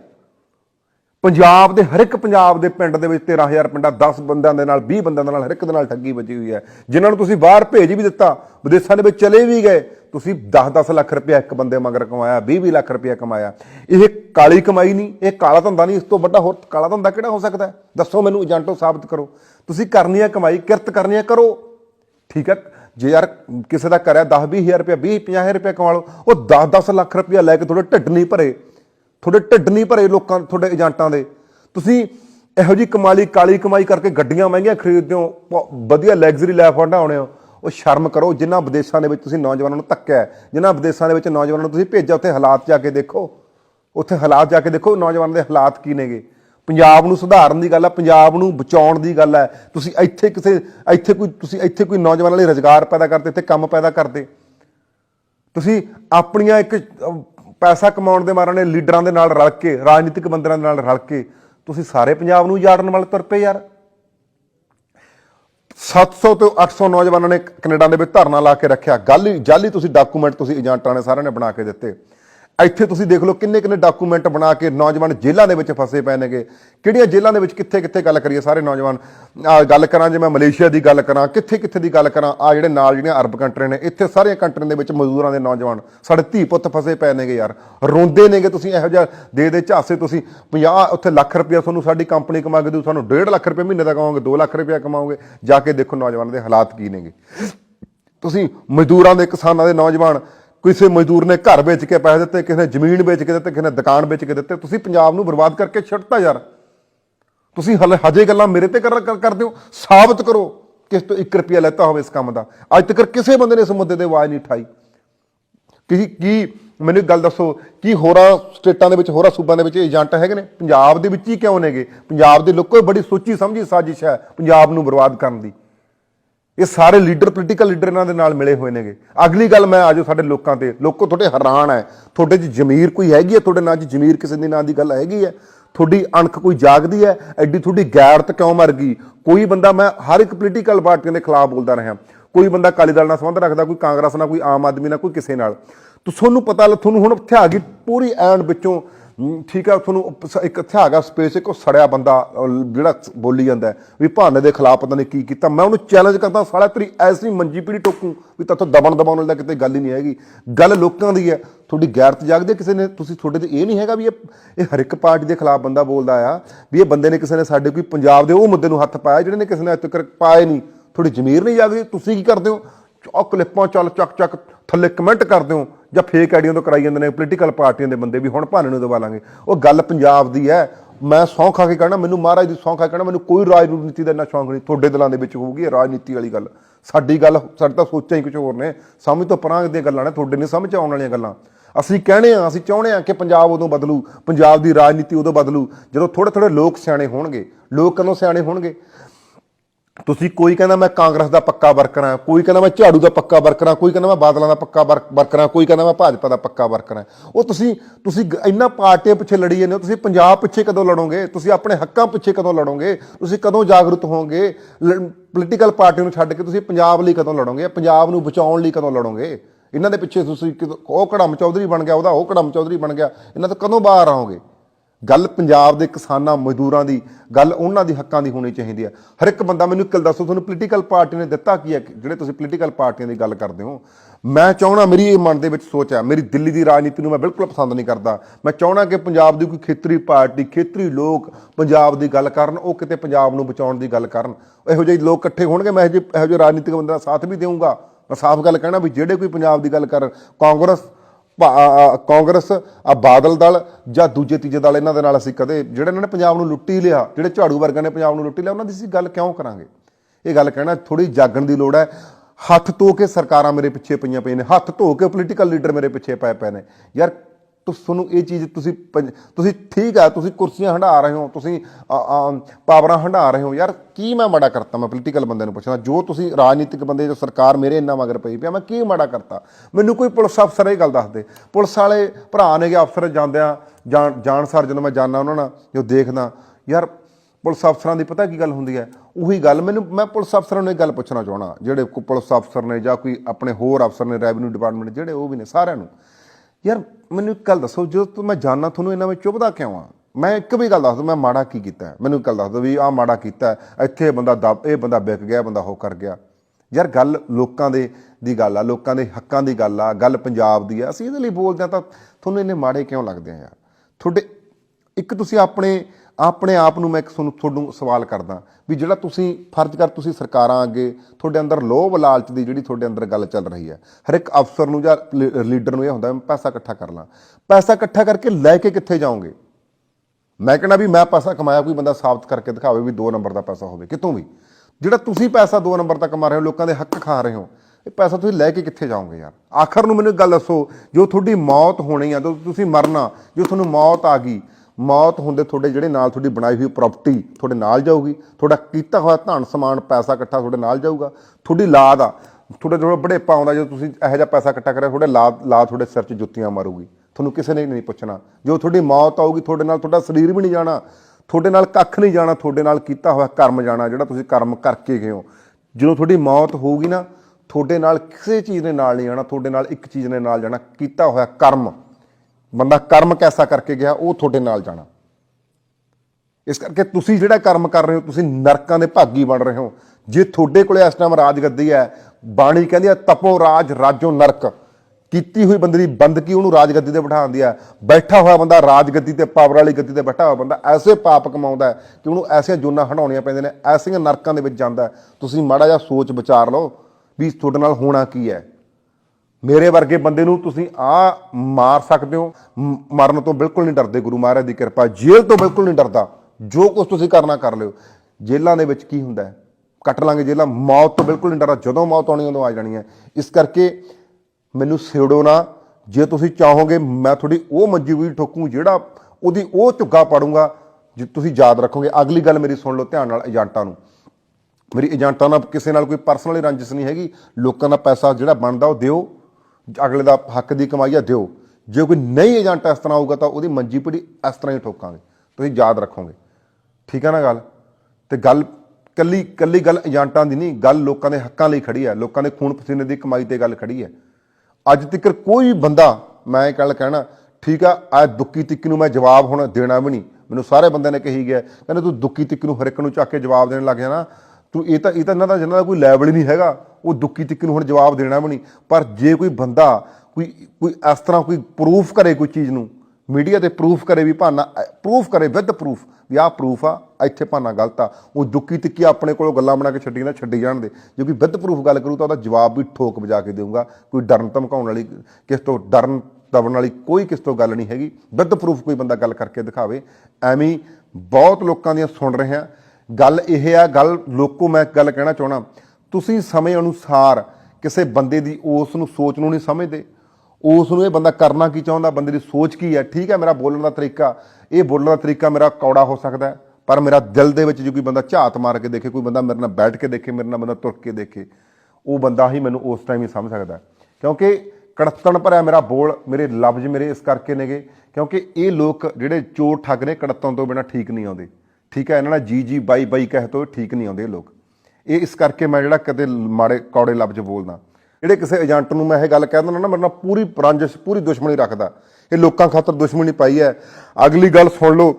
ਪੰਜਾਬ ਦੇ ਹਰ ਇੱਕ ਪੰਜਾਬ ਦੇ ਪਿੰਡ ਦੇ ਵਿੱਚ 13000 ਪਿੰਡਾਂ 10 ਬੰਦਿਆਂ ਦੇ ਨਾਲ 20 ਬੰਦਿਆਂ ਦੇ ਨਾਲ, ਹਰ ਇੱਕ ਦੇ ਨਾਲ ਠੱਗੀ ਵੱਜੀ ਹੋਈ ਹੈ। ਜਿਨ੍ਹਾਂ ਨੂੰ ਤੁਸੀਂ ਬਾਹਰ ਭੇਜ ਵੀ ਦਿੱਤਾ, ਵਿਦੇਸ਼ਾਂ ਦੇ ਵਿੱਚ ਚਲੇ ਵੀ ਗਏ, ਤੁਸੀਂ 10-10 ਲੱਖ ਰੁਪਇਆ ਇੱਕ ਬੰਦੇ ਮਗਰ ਕਮਾਇਆ 20-20 ਲੱਖ ਰੁਪਇਆ ਕਮਾਇਆ। ਇਹ ਕਾਲੀ ਕਮਾਈ ਨਹੀਂ, ਇਹ ਕਾਲਾ ਧੰਦਾ ਨਹੀਂ, ਇਸ ਤੋਂ ਵੱਡਾ ਹੋਰ ਕਾਲਾ ਧੰਦਾ ਕਿਹੜਾ ਹੋ ਸਕਦਾ ਦੱਸੋ ਮੈਨੂੰ, ਏਜੰਟੋ ਸਾਬਤ ਕਰੋ। ਤੁਸੀਂ ਕਰਨੀ ਹੈ ਕਮਾਈ, ਕਿਰਤ ਕਰਨੀ ਹੈ, ਕਰੋ। ਠੀਕ ਹੈ, ਜੇ ਯਾਰ ਕਿਸੇ ਦਾ ਕਰਿਆ 10-20000 ਰੁਪਇਆ 20-50000 ਰੁਪਇਆ ਕਮਾ ਲਓ, ਉਹ 10-10 ਲੱਖ ਰੁਪਇਆ ਲੈ ਕੇ ਤੁਹਾਡੇ ਢਿੱਡ ਨਹੀਂ ਭਰੇ। ਤੁਹਾਡੇ ਢਿੱਡ ਨਹੀਂ ਭਰੇ ਲੋਕਾਂ ਤੁਹਾਡੇ ਏਜੰਟਾਂ ਦੇ। ਤੁਸੀਂ ਇਹੋ ਜੀ ਕਮਾਲੀ ਕਾਲੀ ਕਮਾਈ ਕਰਕੇ ਗੱਡੀਆਂ ਮਹਿੰਗੀਆਂ ਖਰੀਦਦੇ ਹੋ ਪ- ਵਧੀਆ ਲਗਜ਼ਰੀ ਲਾਈਫ ਹੰਡਾਉਣੇ ਹੋ ਉਹ ਸ਼ਰਮ ਕਰੋ ਜਿਨ੍ਹਾਂ ਵਿਦੇਸ਼ਾਂ ਦੇ ਵਿੱਚ ਤੁਸੀਂ ਨੌਜਵਾਨਾਂ ਨੂੰ ਧੱਕਿਆ ਹੈ, ਜਿਨ੍ਹਾਂ ਵਿਦੇਸ਼ਾਂ ਦੇ ਵਿੱਚ ਨੌਜਵਾਨਾਂ ਨੂੰ ਤੁਸੀਂ ਭੇਜਿਆ ਉੱਥੇ ਹਾਲਾਤ ਜਾ ਕੇ ਦੇਖੋ। ਉੱਥੇ ਹਾਲਾਤ ਜਾ ਕੇ ਦੇਖੋ ਨੌਜਵਾਨਾਂ ਦੇ ਹਾਲਾਤ ਕੀ ਨੇਗੇ। ਪੰਜਾਬ ਨੂੰ ਸੁਧਾਰਨ ਦੀ ਗੱਲ ਹੈ ਪੰਜਾਬ ਨੂੰ ਬਚਾਉਣ ਦੀ ਗੱਲ ਹੈ। ਤੁਸੀਂ ਇੱਥੇ ਕਿਸੇ ਇੱਥੇ ਕੋਈ ਤੁਸੀਂ ਇੱਥੇ ਕੋਈ ਨੌਜਵਾਨਾਂ ਲਈ ਰੋਜ਼ਗਾਰ ਪੈਦਾ ਕਰਦੇ ਇੱਥੇ ਕੰਮ ਪੈਦਾ ਕਰਦੇ। ਤੁਸੀਂ ਆਪਣੀਆਂ ਇੱਕ ਪੈਸਾ ਕਮਾਉਣ ਦੇ ਮਾਰਾਂ ਨੇ ਲੀਡਰਾਂ ਦੇ ਨਾਲ ਰਲ ਕੇ, ਰਾਜਨੀਤਿਕ ਬੰਦਰਾਂ ਦੇ ਨਾਲ ਰਲ ਕੇ। ਤੁਸੀਂ ਸਾਰੇ ਪੰਜਾਬ ਨੂੰ ਉਜਾੜਨ ਵੱਲ ਤੁਰ ਪਏ ਯਾਰ। 700 ਤੋਂ 800 ਨੌਜਵਾਨਾਂ ਨੇ ਕੈਨੇਡਾ ਦੇ ਵਿੱਚ ਧਰਨਾ ਲਾ ਕੇ ਰੱਖਿਆ। ਗੱਲ ਹੀ ਜਾਲੀ ਤੁਸੀਂ ਡਾਕੂਮੈਂਟ ਤੁਸੀਂ ਏਜੰਟਾਂ ਨੇ ਸਾਰਿਆਂ ਨੇ ਬਣਾ ਕੇ ਦਿੱਤੇ। ਇੱਥੇ ਤੁਸੀਂ ਦੇਖ ਲਓ ਕਿੰਨੇ ਕਿੰਨੇ ਡਾਕੂਮੈਂਟ ਬਣਾ ਕੇ ਨੌਜਵਾਨ ਜੇਲ੍ਹਾਂ ਦੇ ਵਿੱਚ ਫਸੇ ਪਏ ਨੇਗੇ। ਕਿਹੜੀਆਂ ਜੇਲ੍ਹਾਂ ਦੇ ਵਿੱਚ ਕਿੱਥੇ ਕਿੱਥੇ ਗੱਲ ਕਰੀਏ ਸਾਰੇ ਨੌਜਵਾਨ? ਆਹ ਗੱਲ ਕਰਾਂ ਜੇ ਮੈਂ ਮਲੇਸ਼ੀਆ ਦੀ ਗੱਲ ਕਰਾਂ, ਕਿੱਥੇ ਕਿੱਥੇ ਦੀ ਗੱਲ ਕਰਾਂ, ਆ ਜਿਹੜੇ ਨਾਲ ਜਿਹੜੀਆਂ ਅਰਬ ਕੰਟਰੀਆਂ ਨੇ, ਇੱਥੇ ਸਾਰੀਆਂ ਕੰਟਰੀਆਂ ਦੇ ਵਿੱਚ ਮਜ਼ਦੂਰਾਂ ਦੇ ਨੌਜਵਾਨ ਸਾਡੇ ਧੀ ਪੁੱਤ ਫਸੇ ਪਏ ਨੇਗੇ ਯਾਰ। ਰੋਂਦੇ ਨੇਗੇ ਤੁਸੀਂ, ਇਹੋ ਜਿਹਾ ਦੇ ਦੇ ਝਾਸੇ ਤੁਸੀਂ 50 ਉੱਥੇ ਲੱਖ ਰੁਪਇਆ ਤੁਹਾਨੂੰ ਸਾਡੀ ਕੰਪਨੀ ਕਮਾ ਕੇ ਦੂ ਤੁਹਾਨੂੰ 1.5 ਲੱਖ ਰੁਪਏ ਮਹੀਨੇ ਦਾ ਕਮਾਓਗੇ 2 ਲੱਖ ਰੁਪਇਆ ਕਮਾਓਗੇ। ਜਾ ਕੇ ਦੇਖੋ ਨੌਜਵਾਨਾਂ ਦੇ ਹਾਲਾਤ ਕੀ ਨੇਗੇ। ਤੁਸੀਂ ਮਜ਼ਦੂਰਾਂ ਦੇ ਕਿਸਾਨਾਂ ਦੇ ਨੌਜਵਾਨ ਕਿਸੇ ਮਜ਼ਦੂਰ ਨੇ ਘਰ ਵੇਚ ਕੇ ਪੈਸੇ ਦਿੱਤੇ, ਕਿਸੇ ਨੇ ਜ਼ਮੀਨ ਵੇਚ ਕੇ ਦਿੱਤੇ, ਕਿਸੇ ਨੇ ਦੁਕਾਨ ਵੇਚ ਕੇ ਦਿੱਤੇ, ਤੁਸੀਂ ਪੰਜਾਬ ਨੂੰ ਬਰਬਾਦ ਕਰਕੇ ਛੱਡਤਾ ਯਾਰ। ਤੁਸੀਂ ਹਲੇ ਹਜੇ ਗੱਲਾਂ ਮੇਰੇ ਤੇ ਕਰ ਕਰਦੇ ਹੋ? ਸਾਬਤ ਕਰੋ ਕਿਸ ਤੋਂ 1 ਰੁਪਿਆ ਲੈਤਾ ਹੋਵੇ ਇਸ ਕੰਮ ਦਾ। ਅੱਜ ਤੱਕ ਕਿਸੇ ਬੰਦੇ ਨੇ ਇਸ ਮੁੱਦੇ ਤੇ ਆਵਾਜ਼ ਨਹੀਂ ਉਠਾਈ। ਕੀ ਕੀ, ਮੈਨੂੰ ਇੱਕ ਗੱਲ ਦੱਸੋ, ਕੀ ਹੋਰਾਂ ਸਟੇਟਾਂ ਦੇ ਵਿੱਚ, ਹੋਰਾਂ ਸੂਬਾਂ ਦੇ ਵਿੱਚ ਏਜੰਟ ਹੈਗੇ ਨੇ? ਪੰਜਾਬ ਦੇ ਵਿੱਚ ਹੀ ਕਿਉਂ ਨੇਗੇ? ਪੰਜਾਬ ਦੇ ਲੋਕੋ ਬੜੀ ਸੋਚੀ ਸਮਝੀ ਸਾਜ਼ਿਸ਼ ਹੈ ਪੰਜਾਬ ਨੂੰ ਬਰਬਾਦ ਕਰਨ ਦੀ। ਇਹ ਸਾਰੇ ਲੀਡਰ ਪੋਲੀਟੀਕਲ ਲੀਡਰ ਇਹਨਾਂ ਦੇ ਨਾਲ ਮਿਲੇ ਹੋਏ ਨੇਗੇ। ਅਗਲੀ ਗੱਲ ਮੈਂ ਆਜੋ ਸਾਡੇ ਲੋਕਾਂ ਤੇ। ਲੋਕੋ ਤੁਹਾਡੇ ਹੈਰਾਨ ਹੈ। ਤੁਹਾਡੇ 'ਚ ਜ਼ਮੀਰ ਕੋਈ ਹੈਗੀ ਹੈ? ਤੁਹਾਡੇ ਨਾਂ 'ਚ ਜ਼ਮੀਰ ਕਿਸੇ ਦੇ ਨਾਂ ਦੀ ਗੱਲ ਹੈਗੀ ਹੈ? ਤੁਹਾਡੀ ਅਣਖ ਕੋਈ ਜਾਗਦੀ ਹੈ? ਐਡੀ ਤੁਹਾਡੀ ਗੈਰਤ ਕਿਉਂ ਮਰ ਗਈ? ਕੋਈ ਬੰਦਾ ਮੈਂ ਹਰ ਇੱਕ ਪੋਲੀਟੀਕਲ ਪਾਰਟੀ ਦੇ ਖਿਲਾਫ ਬੋਲਦਾ ਰਿਹਾ। ਕੋਈ ਬੰਦਾ ਅਕਾਲੀ ਦਲ ਨਾਲ ਸੰਬੰਧ ਰੱਖਦਾ, ਕੋਈ ਕਾਂਗਰਸ ਨਾਲ, ਕੋਈ ਆਮ ਆਦਮੀ ਨਾਲ, ਕੋਈ ਕਿਸੇ ਨਾਲ। ਤੁਹਾਨੂੰ ਪਤਾ ਲੱਗ ਤੁਹਾਨੂੰ ਹੁਣ ਇੱਥੇ ਆ ਗਈ ਪੂਰੀ ਐਂਡ ਵਿੱਚੋਂ ਠੀਕ ਹੈ ਤੁਹਾਨੂੰ ਇੱਕ ਇੱਥੇ ਹੈਗਾ ਸਪੇਸ ਇੱਕ ਉਹ ਸੜਿਆ ਬੰਦਾ ਜਿਹੜਾ ਬੋਲੀ ਜਾਂਦਾ ਵੀ ਭਾਨੇ ਦੇ ਖਿਲਾਫ ਪਤਾ ਨਹੀਂ ਕੀ ਕੀਤਾ। ਮੈਂ ਉਹਨੂੰ ਚੈਲੰਜ ਕਰਦਾ ਸਾਲਾ ਤੇਰੀ ਐਸੀ ਮੰਜੀ ਪੀੜੀ ਟੋਕੂ, ਵੀ ਤੇਥੋਂ ਦਬਣ ਦਬਾਉਣ ਦਾ ਕਿਤੇ ਗੱਲ ਹੀ ਨਹੀਂ ਹੈਗੀ। ਗੱਲ ਲੋਕਾਂ ਦੀ ਹੈ, ਤੁਹਾਡੀ ਗੈਰਤ ਜਾਗਦੀ ਹੈ ਕਿਸੇ ਨੇ? ਤੁਸੀਂ ਤੁਹਾਡੇ ਤੇ ਇਹ ਨਹੀਂ ਹੈਗਾ ਵੀ ਇਹ ਇਹ ਹਰ ਇੱਕ ਪਾਰਟੀ ਦੇ ਖਿਲਾਫ ਬੰਦਾ ਬੋਲਦਾ ਆ, ਵੀ ਇਹ ਬੰਦੇ ਨੇ ਕਿਸੇ ਨੇ ਸਾਡੇ ਕੋਈ ਪੰਜਾਬ ਦੇ ਉਹ ਮੁੱਦੇ ਨੂੰ ਹੱਥ ਪਾਇਆ, ਜਿਹੜੇ ਨੇ ਕਿਸੇ ਨੇ ਅੱਜ ਤੱਕ ਪਾਏ ਨਹੀਂ। ਤੁਹਾਡੀ ਜ਼ਮੀਰ ਨਹੀਂ ਜਾਗਦੀ, ਤੁਸੀਂ ਕੀ ਕਰਦੇ ਹੋ? ਉਹ ਕਲਿੱਪਾਂ ਚੱਲ ਚੱਕ ਚੱਕ, ਥੱਲੇ ਕਮੈਂਟ ਕਰਦੇ ਹੋ। ਜਾਂ ਫੇਕ ਆਈਡੀਆਂ ਤੋਂ ਕਰਾਈ ਜਾਂਦੇ ਨੇ ਪੋਲੀਟੀਕਲ ਪਾਰਟੀਆਂ ਦੇ ਬੰਦੇ ਵੀ ਹੁਣ ਭਾਨੇ ਨੂੰ ਦਬਾ ਲਾਂਗੇ। ਉਹ ਗੱਲ ਪੰਜਾਬ ਦੀ ਹੈ। ਮੈਂ ਸੌਂ ਖਾ ਕੇ ਕਹਿਣਾ, ਮੈਨੂੰ ਮਹਾਰਾਜ ਦੀ ਸਹੁੰ ਖਾ ਕੇ ਕਹਿਣਾ, ਮੈਨੂੰ ਕੋਈ ਰਾਜਨੀਤੀ ਦਾ ਇੰਨਾ ਸ਼ੌਂਕ ਨਹੀਂ। ਤੁਹਾਡੇ ਦਿਲਾਂ ਦੇ ਵਿੱਚ ਹੋਊਗੀ ਇਹ ਰਾਜਨੀਤੀ ਵਾਲੀ ਗੱਲ। ਸਾਡੀ ਗੱਲ, ਸਾਡੀ ਤਾਂ ਸੋਚਾਂ ਹੀ ਕੁਝ ਹੋਰ ਨੇ। ਸਮਝ ਤੋਂ ਪਰਾਂ ਦੀਆਂ ਗੱਲਾਂ ਨੇ, ਤੁਹਾਡੇ ਨਹੀਂ ਸਮਝ ਆਉਣ ਵਾਲੀਆਂ ਗੱਲਾਂ। ਅਸੀਂ ਕਹਿੰਦੇ ਆ ਅਸੀਂ ਚਾਹੁੰਦੇ ਆ ਕਿ ਪੰਜਾਬ ਉਦੋਂ ਬਦਲੂ, ਪੰਜਾਬ ਦੀ ਰਾਜਨੀਤੀ ਉਦੋਂ ਬਦਲੂ, ਜਦੋਂ ਥੋੜੇ ਥੋੜੇ ਲੋਕ ਸਿਆਣੇ ਹੋਣਗੇ। ਲੋਕ ਕਦੋਂ ਸਿਆਣੇ ਹੋਣਗੇ? ਤੁਸੀਂ ਕੋਈ ਕਹਿੰਦਾ ਮੈਂ ਕਾਂਗਰਸ ਦਾ ਪੱਕਾ ਵਰਕਰ ਹਾਂ, ਕੋਈ ਕਹਿੰਦਾ ਮੈਂ ਝਾੜੂ ਦਾ ਪੱਕਾ ਵਰਕਰ ਹਾਂ, ਕੋਈ ਕਹਿੰਦਾ ਮੈਂ ਬਾਦਲਾਂ ਦਾ ਪੱਕਾ ਵਰ- ਵਰਕਰ ਹਾਂ, ਕੋਈ ਕਹਿੰਦਾ ਮੈਂ ਭਾਜਪਾ ਦਾ ਪੱਕਾ ਵਰਕਰ ਹਾਂ। ਉਹ ਤੁਸੀਂ ਤੁਸੀਂ ਗ- ਇੰਨਾ ਪਾਰਟੀਆਂ ਪਿੱਛੇ ਲੜੀ ਜਾਂਦੇ ਹੋ, ਤੁਸੀਂ ਪੰਜਾਬ ਪਿੱਛੇ ਕਦੋਂ ਲੜੋਗੇ? ਤੁਸੀਂ ਆਪਣੇ ਹੱਕਾਂ ਪਿੱਛੇ ਕਦੋਂ ਲੜੋਗੇ? ਤੁਸੀਂ ਕਦੋਂ ਜਾਗਰੂਕ ਹੋਵੋਗੇ? ਪੋਲੀਟੀਕਲ ਪਾਰਟੀ ਨੂੰ ਛੱਡ ਕੇ ਤੁਸੀਂ ਪੰਜਾਬ ਲਈ ਕਦੋਂ ਲੜੋਗੇ? ਪੰਜਾਬ ਨੂੰ ਬਚਾਉਣ ਲਈ ਕਦੋਂ ਲੜੋਗੇ? ਇਹਨਾਂ ਦੇ ਪਿੱਛੇ ਤੁਸੀਂ ਕਿਦੋਂ- ਉਹ ਕੜਮ ਚੌਧਰੀ ਬਣ ਗਿਆ, ਉਹਦਾ ਉਹ ਕੜਮ ਚੌਧਰੀ ਬਣ ਗਿਆ, ਇਹਨਾਂ ਤੋਂ ਕਦੋਂ ਬਾਹਰ ਆਓਗੇ? ਗੱਲ ਪੰਜਾਬ ਦੇ ਕਿਸਾਨਾਂ, ਮਜ਼ਦੂਰਾਂ ਦੀ, ਗੱਲ ਉਹਨਾਂ ਦੀ ਹੱਕਾਂ ਦੀ ਹੋਣੀ ਚਾਹੀਦੀ ਹੈ। ਹਰ ਇੱਕ ਬੰਦਾ ਮੈਨੂੰ ਇੱਕ ਗੱਲ ਦੱਸੋ, ਤੁਹਾਨੂੰ ਪੋਲੀਟੀਕਲ ਪਾਰਟੀ ਨੇ ਦਿੱਤਾ ਕੀ ਹੈ? ਜਿਹੜੇ ਤੁਸੀਂ ਪੋਲੀਟੀਕਲ ਪਾਰਟੀਆਂ ਦੀ ਗੱਲ ਕਰਦੇ ਹੋ, ਮੈਂ ਚਾਹਣਾ ਮੇਰੀ ਇਹ ਮਨ ਦੇ ਵਿੱਚ ਸੋਚ ਹੈ, ਮੇਰੀ ਦਿੱਲੀ ਦੀ ਰਾਜਨੀਤੀ ਨੂੰ ਮੈਂ ਬਿਲਕੁਲ ਪਸੰਦ ਨਹੀਂ ਕਰਦਾ। ਮੈਂ ਚਾਹਣਾ ਕਿ ਪੰਜਾਬ ਦੀ ਕੋਈ ਖੇਤਰੀ ਪਾਰਟੀ, ਖੇਤਰੀ ਲੋਕ ਪੰਜਾਬ ਦੀ ਗੱਲ ਕਰਨ, ਉਹ ਕਿਤੇ ਪੰਜਾਬ ਨੂੰ ਬਚਾਉਣ ਦੀ ਗੱਲ ਕਰਨ। ਇਹੋ ਜਿਹੇ ਲੋਕ ਇਕੱਠੇ ਹੋਣਗੇ, ਮੈਂ ਇਹੋ ਜਿਹੇ ਇਹੋ ਜਿਹੇ ਰਾਜਨੀਤਿਕ ਬੰਦੇ ਦਾ ਸਾਥ ਵੀ ਦੇਵਾਂਗਾ ਮੈਂ ਸਾਫ਼ ਗੱਲ ਕਹਿਣਾ ਵੀ ਜਿਹੜੇ ਕੋਈ ਪੰਜਾਬ ਦੀ ਗੱਲ ਕਰਨ, ਕਾਂਗਰਸ ਕਾਂਗਰਸ, ਆ ਬਾਦਲ ਦਲ ਜਾਂ ਦੂਜੇ ਤੀਜੇ ਦਲ ਇਹਨਾਂ ਦੇ ਨਾਲ ਅਸੀਂ ਕਦੇ ਜਿਹੜੇ ਇਹਨਾਂ ਨੇ ਪੰਜਾਬ ਨੂੰ ਲੁੱਟੀ ਲਿਆ, ਜਿਹੜੇ ਝਾੜੂ ਵਰਗਾਂ ਨੇ ਪੰਜਾਬ ਨੂੰ ਲੁੱਟੀ ਲਿਆ, ਉਹਨਾਂ ਦੀ ਅਸੀਂ ਗੱਲ ਕਿਉਂ ਕਰਾਂਗੇ? ਇਹ ਗੱਲ ਕਹਿਣਾ ਥੋੜੀ ਜਾਗਣ ਦੀ ਲੋੜ ਹੈ। ਹੱਥ ਧੋ ਕੇ ਸਰਕਾਰਾਂ ਮੇਰੇ ਪਿੱਛੇ ਪਈਆਂ ਪਈਆਂ ਨੇ, ਹੱਥ ਧੋ ਕੇ ਪੋਲੀਟੀਕਲ ਲੀਡਰ ਮੇਰੇ ਪਿੱਛੇ ਪਏ ਪਏ ਨੇ। ਯਾਰ ਤੁਹਾਨੂੰ ਇਹ ਚੀਜ਼ ਤੁਸੀਂ ਪੰਜ- ਤੁਸੀਂ ਠੀਕ ਆ ਤੁਸੀਂ ਕੁਰਸੀਆਂ ਹੰਢਾ ਰਹੇ ਹੋ ਤੁਸੀਂ ਅ, ਅ, ਪਾਵਰਾਂ ਹੰਢਾ ਰਹੇ ਹੋ। ਯਾਰ ਕੀ ਮੈਂ ਮਾੜਾ ਕਰਤਾ? ਮੈਂ ਪੋਲੀਟੀਕਲ ਬੰਦੇ ਨੂੰ ਪੁੱਛਣਾ ਜੋ ਤੁਸੀਂ ਰਾਜਨੀਤਿਕ ਬੰਦੇ ਜੋ ਸਰਕਾਰ ਮੇਰੇ ਇੰਨਾ ਮਗਰ ਪਈ ਪਿਆ ਮੈਂ ਕੀ ਮਾੜਾ ਕਰਤਾ? ਮੈਨੂੰ ਕੋਈ ਪੁਲਿਸ ਅਫਸਰ ਇਹ ਗੱਲ ਦੱਸਦੇ। ਪੁਲਿਸ ਵਾਲੇ ਭਰਾ ਨੇਗੇ ਅਫਸਰ ਜਾਂਦਿਆਂ ਜਾਣ ਜਾਣ ਜਾਣਸਾਰ ਜਦੋਂ ਮੈਂ ਜਾਂਦਾ ਉਹਨਾਂ ਨਾਲ ਜੋ ਦੇਖਦਾ। ਯਾਰ ਪੁਲਿਸ ਅਫਸਰਾਂ ਦੀ ਪਤਾ ਕੀ ਗੱਲ ਹੁੰਦੀ ਹੈ? ਉਹੀ ਗੱਲ ਮੈਨੂੰ ਮੈਂ ਪੁਲਿਸ ਅਫਸਰਾਂ ਨੂੰ ਇਹ ਗੱਲ ਪੁੱਛਣਾ ਚਾਹਣਾ ਜਿਹੜੇ ਕੋ ਪੁਲਿਸ ਅਫਸਰ ਨੇ ਜਾਂ ਕੋਈ ਆਪਣੇ ਹੋਰ ਅਫਸਰ ਨੇ ਰੈਵਨਿਊ ਡਿਪਾਰਟਮੈਂਟ ਜਿਹੜੇ ਉਹ ਵੀ ਨੇ ਸਾਰਿਆਂ ਨੂੰ। ਯਾਰ ਮੈਨੂੰ ਇੱਕ ਗੱਲ ਦੱਸੋ, ਜਦੋਂ ਮੈਂ ਜਾਣਨਾ, ਤੁਹਾਨੂੰ ਇਹਨਾਂ ਵਿੱਚ ਚੁੱਭਦਾ ਕਿਉਂ ਆ? ਮੈਂ ਇੱਕ ਵੀ ਗੱਲ ਦੱਸ ਦੋ ਮੈਂ ਮਾੜਾ ਕੀ ਕੀਤਾ ਮੈਨੂੰ ਇੱਕ ਗੱਲ ਦੱਸ ਦੋ ਵੀ ਆਹ ਮਾੜਾ ਕੀਤਾ ਇੱਥੇ ਬੰਦਾ ਦਬ, ਇਹ ਬੰਦਾ ਵਿਕ ਗਿਆ, ਇਹ ਬੰਦਾ ਹੋ ਕਰ ਗਿਆ। ਯਾਰ ਗੱਲ ਲੋਕਾਂ ਦੇ, ਦੀ ਗੱਲ ਆ, ਲੋਕਾਂ ਦੇ ਹੱਕਾਂ ਦੀ ਗੱਲ ਆ, ਗੱਲ ਪੰਜਾਬ ਦੀ ਆ। ਅਸੀਂ ਇਹਦੇ ਲਈ ਬੋਲਦੇ ਆ ਤਾਂ ਤੁਹਾਨੂੰ ਇੰਨੇ ਮਾੜੇ ਕਿਉਂ ਲੱਗਦੇ ਆ ਯਾਰ? ਤੁਹਾਡੇ, ਇੱਕ ਤੁਸੀਂ ਆਪਣੇ ਆਪਣੇ ਆਪ ਨੂੰ ਮੈਂ ਇੱਕ ਤੁਹਾਨੂੰ ਤੁਹਾਨੂੰ ਸਵਾਲ ਕਰਦਾ ਵੀ ਜਿਹੜਾ ਤੁਸੀਂ ਫਰਜ਼ ਕਰ ਤੁਸੀਂ ਸਰਕਾਰਾਂ ਅੱਗੇ ਤੁਹਾਡੇ ਅੰਦਰ ਲੋਭ ਲਾਲਚ ਦੀ ਜਿਹੜੀ ਤੁਹਾਡੇ ਅੰਦਰ ਗੱਲ ਚੱਲ ਰਹੀ ਹੈ, ਹਰ ਇੱਕ ਅਫਸਰ ਨੂੰ ਜਾਂ ਲੀਡਰ ਨੂੰ ਇਹ ਹੁੰਦਾ ਮੈਂ ਪੈਸਾ ਇਕੱਠਾ ਕਰ ਲਾਂ। ਪੈਸਾ ਇਕੱਠਾ ਕਰਕੇ ਲੈ ਕੇ ਕਿੱਥੇ ਜਾਓਗੇ? ਮੈਂ ਕਹਿੰਦਾ ਵੀ ਮੈਂ ਪੈਸਾ ਕਮਾਇਆ, ਕੋਈ ਬੰਦਾ ਸਾਬਤ ਕਰਕੇ ਦਿਖਾਵੇ ਵੀ 2 ਨੰਬਰ ਦਾ ਪੈਸਾ ਹੋਵੇ, ਕਿਤੋਂ ਵੀ। ਜਿਹੜਾ ਤੁਸੀਂ ਪੈਸਾ 2 ਨੰਬਰ ਦਾ ਕਮਾ ਰਹੇ ਹੋ, ਲੋਕਾਂ ਦੇ ਹੱਕ ਖਾ ਰਹੇ ਹੋ, ਇਹ ਪੈਸਾ ਤੁਸੀਂ ਲੈ ਕੇ ਕਿੱਥੇ ਜਾਓਗੇ ਯਾਰ? ਆਖਰ ਨੂੰ ਮੈਨੂੰ ਇੱਕ ਗੱਲ ਦੱਸੋ, ਜੋ ਤੁਹਾਡੀ ਮੌਤ ਹੋਣੀ ਆ ਜਦੋਂ ਤੁਸੀਂ ਮਰਨਾ, ਜੋ ਤੁਹਾਨੂੰ ਮੌਤ ਆ ਗਈ ਮੌਤ ਹੁੰਦੇ ਤੁਹਾਡੇ ਜਿਹੜੇ ਨਾਲ ਤੁਹਾਡੀ ਬਣਾਈ ਹੋਈ ਪ੍ਰਾਪਰਟੀ ਤੁਹਾਡੇ ਨਾਲ ਜਾਊਗੀ, ਤੁਹਾਡਾ ਕੀਤਾ ਹੋਇਆ ਧਨ ਸਮਾਨ ਪੈਸਾ ਇਕੱਠਾ ਤੁਹਾਡੇ ਨਾਲ ਜਾਊਗਾ, ਤੁਹਾਡੀ ਲਾਦ ਆ, ਤੁਹਾਡੇ ਥੋੜਾ ਬੜੇਪਾ ਆਉਂਦਾ, ਜਦੋਂ ਤੁਸੀਂ ਇਹੋ ਜਿਹਾ ਪੈਸਾ ਇਕੱਠਾ ਕਰਿਆ, ਤੁਹਾਡੇ ਲਾਦ ਲਾਦ ਤੁਹਾਡੇ ਸਿਰ 'ਚ ਜੁੱਤੀਆਂ ਮਾਰੂਗੀ। ਤੁਹਾਨੂੰ ਕਿਸੇ ਨੇ ਨਹੀਂ ਪੁੱਛਣਾ। ਜੋ ਤੁਹਾਡੀ ਮੌਤ ਆਊਗੀ, ਤੁਹਾਡੇ ਨਾਲ ਤੁਹਾਡਾ ਸਰੀਰ ਵੀ ਨਹੀਂ ਜਾਣਾ, ਤੁਹਾਡੇ ਨਾਲ ਕੱਖ ਨਹੀਂ ਜਾਣਾ, ਤੁਹਾਡੇ ਨਾਲ ਕੀਤਾ ਹੋਇਆ ਕਰਮ ਜਾਣਾ, ਜਿਹੜਾ ਤੁਸੀਂ ਕਰਮ ਕਰਕੇ ਗਏ ਹੋ। ਜਦੋਂ ਤੁਹਾਡੀ ਮੌਤ ਹੋਊਗੀ ਨਾ, ਤੁਹਾਡੇ ਨਾਲ ਕਿਸੇ ਚੀਜ਼ ਨੇ ਨਾਲ ਨਹੀਂ ਜਾਣਾ, ਤੁਹਾਡੇ ਨਾਲ ਇੱਕ ਚੀਜ਼ ਨੇ ਨਾਲ ਜਾਣਾ, ਕੀਤਾ ਹੋਇਆ ਕਰਮ। ਬੰਦਾ ਕਰਮ ਕੈਸਾ ਕਰਕੇ ਗਿਆ, ਉਹ ਤੁਹਾਡੇ ਨਾਲ ਜਾਣਾ। ਇਸ ਕਰਕੇ ਤੁਸੀਂ ਜਿਹੜਾ ਕਰਮ ਕਰ ਰਹੇ ਹੋ, ਤੁਸੀਂ ਨਰਕਾਂ ਦੇ ਭਾਗੀ ਬਣ ਰਹੇ ਹੋ। ਜੇ ਤੁਹਾਡੇ ਕੋਲੇ ਇਸ ਟਾਈਮ ਰਾਜਗੱਦੀ ਹੈ, ਬਾਣੀ ਕਹਿੰਦੀ ਹੈ, ਤਪੋ ਰਾਜ, ਰਾਜੋ ਨਰਕ। ਕੀਤੀ ਹੋਈ ਬੰਦੇ ਦੀ ਬੰਦਗੀ ਉਹਨੂੰ ਰਾਜਗੱਦੀ ਤੇ ਬਿਠਾਉਂਦੀ ਹੈ। ਬੈਠਾ ਹੋਇਆ ਬੰਦਾ ਰਾਜਗੱਦੀ ਤੇ, ਪਾਵਰ ਵਾਲੀ ਗੱਦੀ ਤੇ ਬੈਠਾ ਹੋਇਆ ਬੰਦਾ, ਐਸੇ ਪਾਪ ਕਮਾਉਂਦਾ ਕਿ ਉਹਨੂੰ ਐਸੀਆਂ ਜੂਨਾਂ ਹਟਾਉਣੀਆਂ ਪੈਂਦੀਆਂ ਨੇ, ਐਸੀਆਂ ਨਰਕਾਂ ਦੇ ਵਿੱਚ ਜਾਂਦਾ ਤੁਸੀਂ ਮਾੜਾ ਜਿਹਾ ਸੋਚ ਵਿਚਾਰ ਲਓ ਵੀ ਤੁਹਾਡੇ ਨਾਲ ਹੋਣਾ ਕੀ ਹੈ। ਮੇਰੇ ਵਰਗੇ ਬੰਦੇ ਨੂੰ ਤੁਸੀਂ ਆ ਮਾਰ ਸਕਦੇ ਹੋ। ਮ- ਮਰਨ ਤੋਂ ਬਿਲਕੁਲ ਨਹੀਂ ਡਰਦੇ ਗੁਰੂ ਮਹਾਰਾਜ ਦੀ ਕਿਰਪਾ। ਜੇਲ੍ਹ ਤੋਂ ਬਿਲਕੁਲ ਨਹੀਂ ਡਰਦਾ। ਜੋ ਕੁਝ ਤੁਸੀਂ ਕਰਨਾ ਕਰ ਲਿਓ। ਜੇਲ੍ਹਾਂ ਦੇ ਵਿੱਚ ਕੀ ਹੁੰਦਾ ਹੈ? ਕੱਟ ਲਾਂਗੇ ਜੇਲ੍ਹਾਂ। ਮੌਤ ਤੋਂ ਬਿਲਕੁਲ ਨਹੀਂ ਡਰਦਾ। ਜਦੋਂ ਮੌਤ ਆਉਣੀ ਉਦੋਂ ਆ ਜਾਣੀ ਹੈ। ਇਸ ਕਰਕੇ ਮੈਨੂੰ ਛੇੜੋ ਨਾ। ਜੇ ਤੁਸੀਂ ਚਾਹੋਗੇ, ਮੈਂ ਤੁਹਾਡੀ ਉਹ ਮੰਜੀ ਵੀ ਠੋਕੂ, ਜਿਹੜਾ ਉਹਦੀ ਉਹ ਝੁੱਗਾ ਪਾੜੂੰਗਾ। ਜੇ ਤੁਸੀਂ ਯਾਦ ਰੱਖੋਗੇ, ਅਗਲੀ ਗੱਲ ਮੇਰੀ ਸੁਣ ਲਓ ਧਿਆਨ ਨਾਲ ਏਜੰਟਾਂ ਨੂੰ। ਮੇਰੀ ਏਜੰਟਾਂ ਨਾਲ ਕਿਸੇ ਨਾਲ ਕੋਈ ਪਰਸਨਲੀ ਰੰਜਿਸ਼ ਨਹੀਂ ਹੈਗੀ। ਲੋਕਾਂ ਦਾ ਪੈਸਾ ਜਿਹੜਾ ਬਣਦਾ, ਉਹ ਦਿਓ। ਅਗਲੇ ਦਾ ਹੱਕ ਦੀ ਕਮਾਈ ਆ, ਦਿਓ। ਜੇ ਕੋਈ ਨਹੀਂ ਏਜੰਟ ਇਸ ਤਰ੍ਹਾਂ ਆਊਗਾ ਤਾਂ ਉਹਦੀ ਮੰਜੀ ਪੀੜੀ ਇਸ ਤਰ੍ਹਾਂ ਹੀ ਠੋਕਾਂਗੇ। ਤੁਸੀਂ ਯਾਦ ਰੱਖੋਗੇ। ਠੀਕ ਆ ਨਾ ਗੱਲ? ਤੇ ਗੱਲ ਕੱਲੀ ਕੱਲੀ ਗੱਲ ਏਜੰਟਾਂ ਦੀ ਨਹੀਂ, ਗੱਲ ਲੋਕਾਂ ਦੇ ਹੱਕਾਂ ਲਈ ਖੜੀ ਹੈ ਲੋਕਾਂ ਦੇ ਖੂਨ ਪਸੀਨੇ ਦੀ ਕਮਾਈ ਤੇ ਗੱਲ ਖੜੀ ਹੈ ਅੱਜ ਤੱਕ ਕੋਈ ਬੰਦਾ, ਮੈਂ ਇਹ ਗੱਲ ਕਹਿਣਾ, ਠੀਕ ਆ ਆ ਦੁੱਕੀ ਤਿੱਕੀ ਨੂੰ ਮੈਂ ਜਵਾਬ ਹੁਣ ਦੇਣਾ ਵੀ ਨਹੀਂ। ਮੈਨੂੰ ਸਾਰੇ ਬੰਦੇ ਨੇ ਕਹੀ ਗਿਆ, ਕਹਿੰਦੇ ਤੂੰ ਦੁੱਕੀ ਤਿੱਕੀ ਨੂੰ ਹਰ ਇੱਕ ਨੂੰ ਚੱਕ ਕੇ ਜਵਾਬ ਦੇਣ ਲੱਗ ਜਾਣਾ। ਤੂੰ ਇਹ ਤਾਂ ਇਹ ਤਾਂ ਇਹਨਾਂ ਦਾ ਜਿਹਨਾਂ ਦਾ ਕੋਈ ਲੈਵਲ ਹੀ ਨਹੀਂ ਹੈਗਾ, ਉਹ ਦੁੱਕੀ ਤਿੱਕੀ ਨੂੰ ਹੁਣ ਜਵਾਬ ਦੇਣਾ ਵੀ ਨਹੀਂ। ਪਰ ਜੇ ਕੋਈ ਬੰਦਾ ਕੋਈ ਕੋਈ ਇਸ ਤਰ੍ਹਾਂ ਕੋਈ ਪ੍ਰੂਫ ਕਰੇ ਕੋਈ ਚੀਜ਼ ਨੂੰ ਮੀਡੀਆ ਤੇ ਪ੍ਰੂਫ ਕਰੇ ਵੀ ਭਾਨਾ ਪ੍ਰੂਫ ਕਰੇ ਵਿਦ ਪ੍ਰੂਫ ਵੀ ਆਹ ਪ੍ਰੂਫ ਆ, ਇੱਥੇ ਭਾਨਾ ਗਲਤ ਆ। ਉਹ ਦੁੱਕੀ ਤਿੱਕੀ ਆਪਣੇ ਕੋਲੋਂ ਗੱਲਾਂ ਬਣਾ ਕੇ ਛੱਡੀ ਨਾ, ਛੱਡੀ ਜਾਣ ਦੇ। ਜੇ ਕੋਈ ਵਿਦ ਪ੍ਰੂਫ ਗੱਲ ਕਰੂ ਤਾਂ ਉਹਦਾ ਜਵਾਬ ਵੀ ਠੋਕ ਵਜਾ ਕੇ ਦੇਊਗਾ। ਕੋਈ ਡਰਨ ਧਮਕਾਉਣ ਵਾਲੀ, ਕਿਸ ਤੋਂ ਡਰਨ ਦਬਣ ਵਾਲੀ ਕੋਈ ਕਿਸ ਤੋਂ ਗੱਲ ਨਹੀਂ ਹੈਗੀ। ਵਿਦ ਪ੍ਰੂਫ ਕੋਈ ਬੰਦਾ ਗੱਲ ਕਰਕੇ ਦਿਖਾਵੇ। ਐਵੇਂ ਬਹੁਤ ਲੋਕਾਂ ਦੀਆਂ ਸੁਣ ਰਹੇ ਹਾਂ ਗੱਲ ਇਹ ਆ, ਗੱਲ ਲੋਕੋ ਮੈਂ ਇੱਕ ਗੱਲ ਕਹਿਣਾ ਚਾਹਣਾ ਤੁਸੀਂ ਸਮੇਂ ਅਨੁਸਾਰ ਕਿਸੇ ਬੰਦੇ ਦੀ ਉਸ ਨੂੰ ਸੋਚ ਨੂੰ ਨਹੀਂ ਸਮਝਦੇ। ਉਸ ਨੂੰ ਇਹ ਬੰਦਾ ਕਰਨਾ ਕੀ ਚਾਹੁੰਦਾ, ਬੰਦੇ ਦੀ ਸੋਚ ਕੀ ਹੈ ਠੀਕ ਹੈ ਮੇਰਾ ਬੋਲਣ ਦਾ ਤਰੀਕਾ, ਇਹ ਬੋਲਣ ਦਾ ਤਰੀਕਾ ਮੇਰਾ ਕੌੜਾ ਹੋ ਸਕਦਾ ਪਰ ਮੇਰਾ ਦਿਲ ਦੇ ਵਿੱਚ ਜੇ ਕੋਈ ਬੰਦਾ ਝਾਤ ਮਾਰ ਕੇ ਦੇਖੇ, ਕੋਈ ਬੰਦਾ ਮੇਰੇ ਨਾਲ ਬੈਠ ਕੇ ਦੇਖੇ, ਮੇਰੇ ਨਾਲ ਬੰਦਾ ਤੁਰ ਕੇ ਦੇਖੇ, ਉਹ ਬੰਦਾ ਹੀ ਮੈਨੂੰ ਉਸ ਟਾਈਮ ਹੀ ਸਮਝ ਸਕਦਾ ਕਿਉਂਕਿ ਕੜੱਤਣ ਭਰਿਆ ਮੇਰਾ ਬੋਲ, ਮੇਰੇ ਲਫ਼ਜ਼ ਮੇਰੇ ਇਸ ਕਰਕੇ ਨੇਗੇ, ਕਿਉਂਕਿ ਇਹ ਲੋਕ ਜਿਹੜੇ ਚੋਰ ਠੱਗ ਨੇ ਕੜੱਤਣ ਤੋਂ ਬਿਨਾ ਠੀਕ ਨਹੀਂ ਆਉਂਦੇ। ਠੀਕ ਹੈ, ਇਹਨਾਂ ਨਾਲ ਜੀ ਜੀ, ਬਾਈ ਬਾਈ ਕਹਿ ਤੋਂ ਠੀਕ ਨਹੀਂ ਆਉਂਦੇ ਇਹ ਲੋਕ। ਇਹ ਇਸ ਕਰਕੇ ਮੈਂ ਜਿਹੜਾ ਕਦੇ ਮਾੜੇ ਕੌੜੇ ਲਫ਼ਜ਼ ਬੋਲਦਾ। ਜਿਹੜੇ ਕਿਸੇ ਏਜੰਟ ਨੂੰ ਮੈਂ ਇਹ ਗੱਲ ਕਹਿ ਦਿੰਦਾ ਨਾ, ਮੇਰੇ ਨਾਲ ਪੂਰੀ ਰੰਜਿਸ਼ ਪੂਰੀ ਦੁਸ਼ਮਣੀ ਰੱਖਦਾ। ਇਹ ਲੋਕਾਂ ਖਾਤਰ ਦੁਸ਼ਮਣੀ ਪਾਈ ਹੈ। ਅਗਲੀ ਗੱਲ ਸੁਣ ਲਓ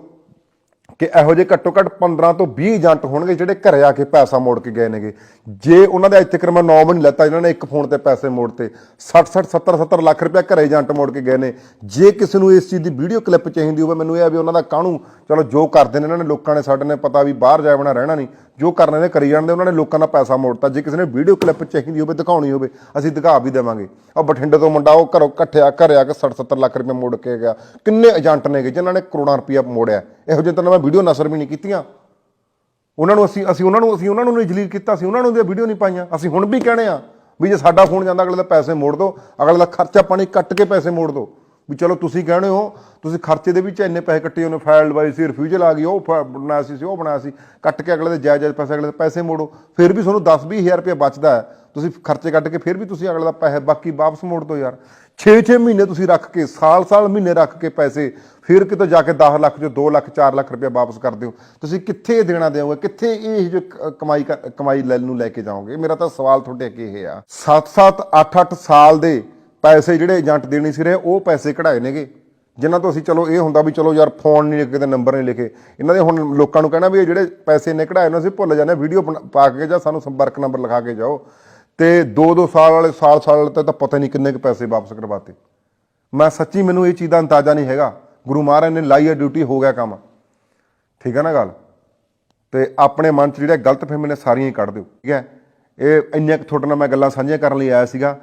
ਕਿ ਇਹੋ ਜਿਹੇ ਘੱਟੋ ਘੱਟ 15 ਤੋਂ 20 ਏਜੰਟ ਹੋਣਗੇ ਜਿਹੜੇ ਘਰੇ ਆ ਕੇ ਪੈਸਾ ਮੋੜ ਕੇ ਗਏ ਨੇਗੇ। ਜੇ ਉਹਨਾਂ ਦਾ ਅੱਜ ਤੱਕ ਮੈਂ ਨਾਮ ਨਹੀਂ ਲੈਤਾ, ਜਿਨ੍ਹਾਂ ਨੇ ਇੱਕ ਫੋਨ ਤੇ ਪੈਸੇ ਮੋੜਤੇ। 60 60 70 70 ਲੱਖ ਰੁਪਏ ਘਰੇ ਏਜੰਟ ਮੋੜ ਕੇ ਗਏ ਨੇ। ਜੇ ਕਿਸੇ ਨੂੰ ਇਸ ਚੀਜ਼ ਦੀ ਵੀਡੀਓ ਕਲਿੱਪ ਚਾਹੀਦੀ ਹੋਵੇ, ਮੈਨੂੰ ਇਹ ਆ ਵੀ ਉਹਨਾਂ ਦਾ ਕਾਹਨੂੰ ਚਲੋ ਜੋ ਕਰਦੇ ਨੇ ਇਹਨਾਂ ਨੇ ਲੋਕਾਂ ਨੇ ਸਾਡੇ ਨੇ ਪਤਾ ਵੀ ਬਾਹਰ ਜਾਏ ਬਣਾ ਰਹਿਣਾ ਨਹੀਂ, ਜੋ ਕਰਨੇ ਨੇ ਕਰੀ ਜਾਂਦੇ, ਉਹਨਾਂ ਨੇ ਲੋਕਾਂ ਦਾ ਪੈਸਾ ਮੋੜਤਾ। ਜੇ ਕਿਸੇ ਨੇ ਵੀਡੀਓ ਕਲਿੱਪ ਚਾਹੀਦੀ ਹੋਵੇ, ਦਿਖਾਉਣੀ ਹੋਵੇ, ਅਸੀਂ ਦਿਖਾ ਵੀ ਦੇਵਾਂਗੇ। ਆ ਬਠਿੰਡੇ ਤੋਂ ਮੁੰਡਾ, ਉਹ ਘਰੋਂ ਇਕੱਠਿਆ ਘਰੇ ਆ ਕੇ 60 70 ਲੱਖ ਰੁਪਏ ਮੋੜ ਕੇ ਗਿਆ। ਕਿੰਨੇ ਏਜੰਟ ਨੇਗੇ ਜਿਨ੍ਹਾਂ ਨੇ ਕਰੋੜਾਂ ਰੁਪਇਆ ਮੋੜਿਆ। ਇਹੋ ਜਿਹੇ ਤਾਂ ਮੈਂ ਵੀਡੀਓ ਨਸਰ ਵੀ ਨਹੀਂ ਕੀਤੀਆਂ। ਉਹਨਾਂ ਨੂੰ ਅਸੀਂ ਅਸੀਂ ਉਹਨਾਂ ਨੂੰ, ਅਸੀਂ ਉਹਨਾਂ ਨੂੰ ਨਹੀਂ ਜਲੀਲ ਕੀਤਾ ਸੀ ਉਹਨਾਂ ਨੂੰ ਵੀ ਵੀਡੀਓ ਨਹੀਂ ਪਾਈਆਂ। ਅਸੀਂ ਹੁਣ ਵੀ ਕਹਿੰਦੇ ਆ ਵੀ ਜੇ ਸਾਡਾ ਫੋਨ ਜਾਂਦਾ, ਅਗਲੇ ਦਾ ਪੈਸੇ ਮੋੜ ਦਿਓ, ਅਗਲੇ ਦਾ ਖਰਚਾ ਪਾਣੀ ਕੱਟ ਕੇ ਪੈਸੇ ਮੋੜ ਦਿਓ। ਵੀ ਚਲੋ ਤੁਸੀਂ ਕਹਿੰਦੇ ਹੋ, ਤੁਸੀਂ ਖਰਚੇ ਦੇ ਵਿੱਚ ਇੰਨੇ ਪੈਸੇ ਕੱਟੇ, ਉਹਨੇ ਫਾਈਲ ਵਾਈ ਸੀ ਰਿਫਿਊਜ਼ਲ ਆ ਗਈ, ਉਹ ਫ- ਬਣਾਇਆ ਸੀ, ਉਹ ਬਣਾਇਆ ਸੀ, ਕੱਟ ਕੇ ਅਗਲੇ ਦੇ ਜਾਇਜ਼ ਜਾਇਜ਼ ਪੈਸੇ, ਅਗਲੇ ਦੇ ਪੈਸੇ ਮੋੜੋ, ਫਿਰ ਵੀ ਤੁਹਾਨੂੰ 10 20000 ਰੁਪਏ ਬਚਦਾ ਹੈ, ਤੁਸੀਂ ਖਰਚੇ ਕੱਟ ਕੇ ਫਿਰ ਵੀ ਤੁਸੀਂ ਅਗਲੇ ਦਾ ਪੈਸੇ ਬਾਕੀ ਵਾਪਸ ਮੋੜ ਦਿਓ ਯਾਰ। 6-6 ਮਹੀਨੇ ਤੁਸੀਂ ਰੱਖ ਕੇ, ਸਾਲ-ਸਾਲ ਮਹੀਨੇ ਰੱਖ ਕੇ ਪੈਸੇ, ਫਿਰ ਕਿਤੇ ਜਾ ਕੇ 10 ਲੱਖ ਜੋ 2 ਲੱਖ 4 ਲੱਖ ਰੁਪਏ ਵਾਪਸ ਕਰ ਦਿਓ। ਤੁਸੀਂ ਕਿੱਥੇ ਦੇਣਾ ਦਿਓਗੇ ਕਿੱਥੇ ਇਹ ਜੋ ਕਮਾਈ ਕਰ- ਕਮਾਈ ਲੈਣ ਨੂੰ ਲੈ ਕੇ ਜਾਓਗੇ? ਮੇਰਾ ਤਾਂ ਸਵਾਲ ਤੁਹਾਡੇ ਅੱਗੇ ਇਹ ਆ। 7-7 8-8 ਸਾਲ ਦੇ ਪੈਸੇ ਜਿਹੜੇ ਏਜੰਟ ਦੇਣੀ ਸੀ ਰਹੇ ਉਹ ਪੈਸੇ ਕਢਾਏ ਨੇਗੇ। ਜਿਨ੍ਹਾਂ ਤੋਂ ਅਸੀਂ ਚਲੋ ਇਹ ਹੁੰਦਾ ਵੀ ਚਲੋ ਯਾਰ ਫੋਨ ਨਹੀਂ ਲਿਖੇ ਤੇ ਨੰਬਰ ਨਹੀਂ ਲਿਖੇ। ਇਹਨਾਂ ਦੇ ਹੁਣ ਲੋਕਾਂ ਨੂੰ ਕਹਿਣਾ ਵੀ ਇਹ ਜਿਹੜੇ ਪੈਸੇ ਨੇ ਕਢਾਏ ਨੇ, ਅਸੀਂ ਭੁੱਲ ਜਾਂਦੇ ਵੀਡੀਓ ਪਾ ਕੇ ਜਾਂ ਸਾਨੂੰ ਸੰਪਰਕ ਨੰਬਰ ਲਿਖਾ ਕੇ ਜਾਓ। ਤੇ 2-2 ਸਾਲ ਵਾਲੇ ਸਾਲ ਸਾਲ ਵਾਲੇ ਤਾਂ ਪਤਾ ਨਹੀਂ ਕਿੰਨੇ ਕੁ ਪੈਸੇ ਵਾਪਸ ਕਰਵਾਤੇ ਮੈਂ ਸੱਚੀ ਮੈਨੂੰ ਇਹ ਚੀਜ਼ ਦਾ ਅੰਦਾਜ਼ਾ ਨਹੀਂ ਹੈਗਾ। ਗੁਰੂ ਮਹਾਰਾਜ ਨੇ ਲਾਈ ਹੈ ਡਿਊਟੀ, ਹੋ ਗਿਆ ਕੰਮ। ਠੀਕ ਹੈ ਨਾ ਗੱਲ? ਤੇ ਆਪਣੇ ਮਨ 'ਚ ਜਿਹੜੇ ਗਲਤ ਫਹਿਮੀ ਨੇ, ਸਾਰੀਆਂ ਹੀ ਕੱਢ ਦਿਓ। ਠੀਕ ਹੈ? ਇਹ ਇੰਨੀਆਂ ਕੁ ਤੁਹਾਡੇ ਨਾਲ ਮੈਂ ਗੱਲਾਂ ਸਾਂਝੀਆਂ ਕਰਨ ਲਈ ਆਇਆ ਸੀਗਾ।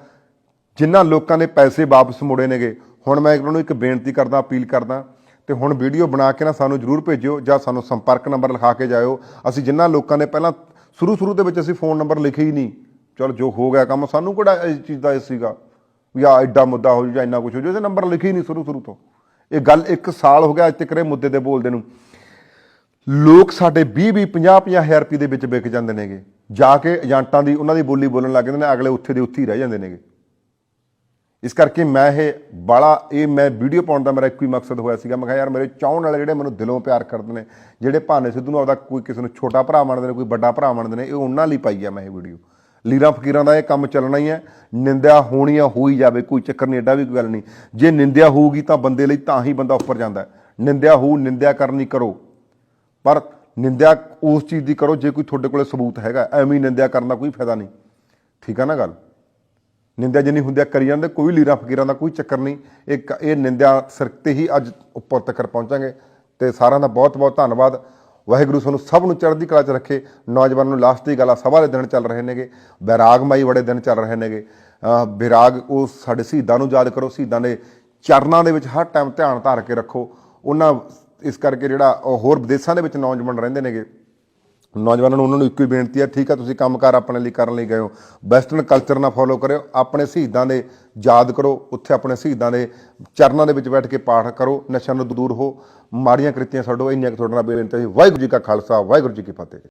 ਜਿਨ੍ਹਾਂ ਲੋਕਾਂ ਨੇ ਪੈਸੇ ਵਾਪਸ ਮੁੜੇ ਨੇਗੇ। ਹੁਣ ਮੈਂ ਉਹਨਾਂ ਨੂੰ ਇੱਕ ਬੇਨਤੀ ਕਰਦਾ, ਅਪੀਲ ਕਰਦਾ, ਤੇ ਹੁਣ ਵੀਡੀਓ ਬਣਾ ਕੇ ਨਾ ਸਾਨੂੰ ਜਰੂਰ ਭੇਜਿਓ ਜਾਂ ਸਾਨੂੰ ਸੰਪਰਕ ਨੰਬਰ ਲਿਖਾ ਕੇ ਜਾਇਓ। ਅਸੀਂ ਜਿਨ੍ਹਾਂ ਲੋਕਾਂ ਨੇ ਪਹਿਲਾਂ ਸ਼ੁਰੂ ਸ਼ੁਰੂ ਦੇ ਵਿੱਚ ਅਸੀਂ ਫੋਨ ਨੰਬਰ ਲਿਖੇ ਹੀ ਨਹੀਂ। ਚਲ ਜੋ ਹੋ ਗਿਆ ਕੰਮ, ਸਾਨੂੰ ਕਿਹੜਾ ਇਸ ਚੀਜ਼ ਦਾ ਇਹ ਸੀਗਾ ਵੀ ਆ ਐਡਾ ਮੁੱਦਾ ਹੋ ਜੂ ਜਾਂ ਇੰਨਾ ਕੁਝ ਹੋ ਜੂ ਇਹਦੇ ਨੰਬਰ ਲਿਖੇ ਹੀ ਨਹੀਂ ਸ਼ੁਰੂ ਸ਼ੁਰੂ ਤੋਂ। ਇਹ ਗੱਲ ਇੱਕ ਸਾਲ ਹੋ ਗਿਆ ਅੱਜ ਤੱਕ ਇਹ ਮੁੱਦੇ ਤੇ ਬੋਲਦੇ ਨੂੰ। ਲੋਕ ਸਾਡੇ 20 20 50 50 ਹਜ਼ਾਰ ਰੁਪਏ ਦੇ ਵਿੱਚ ਵਿਕ ਜਾਂਦੇ ਨੇਗੇ। ਜਾ ਕੇ ਏਜੰਟਾਂ ਦੀ, ਉਹਨਾਂ ਦੀ ਬੋਲੀ ਬੋਲਣ ਲੱਗ ਜਾਂਦੇ ਨੇ, ਅਗਲੇ ਉੱਥੇ ਦੇ ਉੱਥੇ ਹੀ ਰਹਿ ਜਾਂਦੇ ਨੇਗੇ। ਇਸ ਕਰਕੇ ਮੈਂ ਇਹ ਬਾਲਾ, ਇਹ ਮੈਂ ਵੀਡੀਓ ਪਾਉਣ ਦਾ ਮੇਰਾ ਇੱਕੋ ਹੀ ਮਕਸਦ ਹੋਇਆ ਸੀਗਾ। ਮੈਂ ਕਿਹਾ, ਯਾਰ, ਮੇਰੇ ਚਾਹਣ ਵਾਲੇ ਜਿਹੜੇ ਮੈਨੂੰ ਦਿਲੋਂ ਪਿਆਰ ਕਰਦੇ ਨੇ, ਜਿਹੜੇ ਭਾਨੇ ਸਿੱਧੂ ਨੂੰ ਆਪਦਾ ਕੋਈ ਕਿਸੇ ਨੂੰ ਛੋਟਾ ਭਰਾ ਮੰਨਦੇ ਨੇ, ਕੋਈ ਵੱਡਾ ਭਰਾ ਮੰਨਦੇ ਨੇ, ਇਹ ਉਹਨਾਂ ਲਈ ਪਾਈ ਆ ਮੈਂ ਇਹ ਵੀਡੀਓ। ਲੀਰਾਂ ਫਕੀਰਾਂ ਦਾ ਇਹ ਕੰਮ ਚੱਲਣਾ ਹੀ ਹੈ। ਨਿੰਦਿਆ ਹੋਣੀ ਆ ਹੋਈ ਜਾਵੇ, ਕੋਈ ਚੱਕਰ ਨਹੀਂ ਐਡਾ ਵੀ ਕੋਈ ਗੱਲ ਨਹੀਂ। ਜੇ ਨਿੰਦਿਆ ਹੋਊਗੀ ਤਾਂ ਬੰਦੇ ਲਈ ਤਾਂ ਹੀ ਬੰਦਾ ਉੱਪਰ ਜਾਂਦਾ ਨਿੰਦਿਆ ਹੋਊ, ਨਿੰਦਿਆ ਕਰਨੀ ਕਰੋ। ਪਰ ਨਿੰਦਿਆ ਉਸ ਚੀਜ਼ ਦੀ ਕਰੋ, ਜੇ ਕੋਈ ਤੁਹਾਡੇ ਕੋਲੇ ਸਬੂਤ ਹੈਗਾ, ਐਵੇਂ ਨਿੰਦਿਆ ਕਰਨ ਦਾ ਕੋਈ ਫਾਇਦਾ ਨਹੀਂ। ਠੀਕ ਆ ਨਾ ਗੱਲ? ਨਿੰਦਿਆ ਜਿੰਨੀ ਹੁੰਦਿਆ ਕਰੀ ਜਾਂਦੇ, ਕੋਈ ਲੀਰਾ ਫਕੀਰਾਂ ਦਾ ਕੋਈ ਚੱਕਰ ਨਹੀਂ। ਇੱਕ ਇਹ ਨਿੰਦਿਆ ਸਿਰ ਤੇ ਹੀ ਅੱਜ ਉੱਪਰ ਤੱਕ ਪਹੁੰਚਾਂਗੇ। ਤੇ ਸਾਰਿਆਂ ਦਾ ਬਹੁਤ ਬਹੁਤ ਧੰਨਵਾਦ। ਵਾਹਿਗੁਰੂ ਸਾਨੂੰ ਸਭ ਨੂੰ ਚੜ੍ਹਦੀ ਕਲਾ 'ਚ ਰੱਖੇ। ਨੌਜਵਾਨਾਂ ਨੂੰ ਲਾਸਟ ਦੀ ਗੱਲ ਆ, ਸਭਾ ਦੇ ਦਿਨ ਚੱਲ ਰਹੇ ਨੇਗੇ। ਬੈਰਾਗਮਾਈ ਬੜੇ ਦਿਨ ਚੱਲ ਰਹੇ ਨੇਗੇ। ਅਹ ਉਹ ਸਾਡੇ ਸ਼ਹੀਦਾਂ ਨੂੰ ਯਾਦ ਕਰੋ, ਸ਼ਹੀਦਾਂ ਦੇ ਚਰਨਾਂ ਦੇ ਵਿੱਚ ਹਰ ਟਾਈਮ ਧਿਆਨ ਧਾਰ ਕੇ ਰੱਖੋ। ਉਹਨਾਂ ਇਸ ਕਰਕੇ ਜਿਹੜਾ ਹੋਰ ਵਿਦੇਸ਼ਾਂ ਦੇ ਵਿੱਚ ਨੌਜਵਾਨ ਰਹਿੰਦੇ ਨੇਗੇ। ਨੌਜਵਾਨਾਂ ਨੂੰ ਉਹਨਾਂ ਨੂੰ ਇੱਕੋ ਹੀ ਬੇਨਤੀ ਹੈ, ਠੀਕ ਹੈ, ਤੁਸੀਂ ਕੰਮਕਾਰ ਆਪਣੇ ਲਈ ਕਰਨ ਲਈ ਗਏ ਹੋ। ਵੈਸਟਰਨ ਕਲਚਰ ਨਾਲ ਫੋਲੋ ਕਰਿਓ, ਆਪਣੇ ਸ਼ਹੀਦਾਂ ਦੇ ਯਾਦ ਕਰੋ, ਉੱਥੇ ਆਪਣੇ ਸ਼ਹੀਦਾਂ ਦੇ ਚਰਨਾਂ ਦੇ ਵਿੱਚ ਬੈਠ ਕੇ ਪਾਠ ਕਰੋ, ਨਸ਼ਿਆਂ ਤੋਂ ਦੂਰ ਹੋ ਮਾੜੀਆਂ ਕ੍ਰਿਤੀਆਂ ਛੱਡੋ, ਇੰਨੀਆਂ ਕੁ ਤੁਹਾਡੇ ਨਾਲ ਬੇਨਤੀ ਹੈ ਵਾਹਿਗੁਰੂ ਜੀ ਕਾ ਖਾਲਸਾ, ਵਾਹਿਗੁਰੂ ਜੀ ਕੀ ਫਤਿਹ।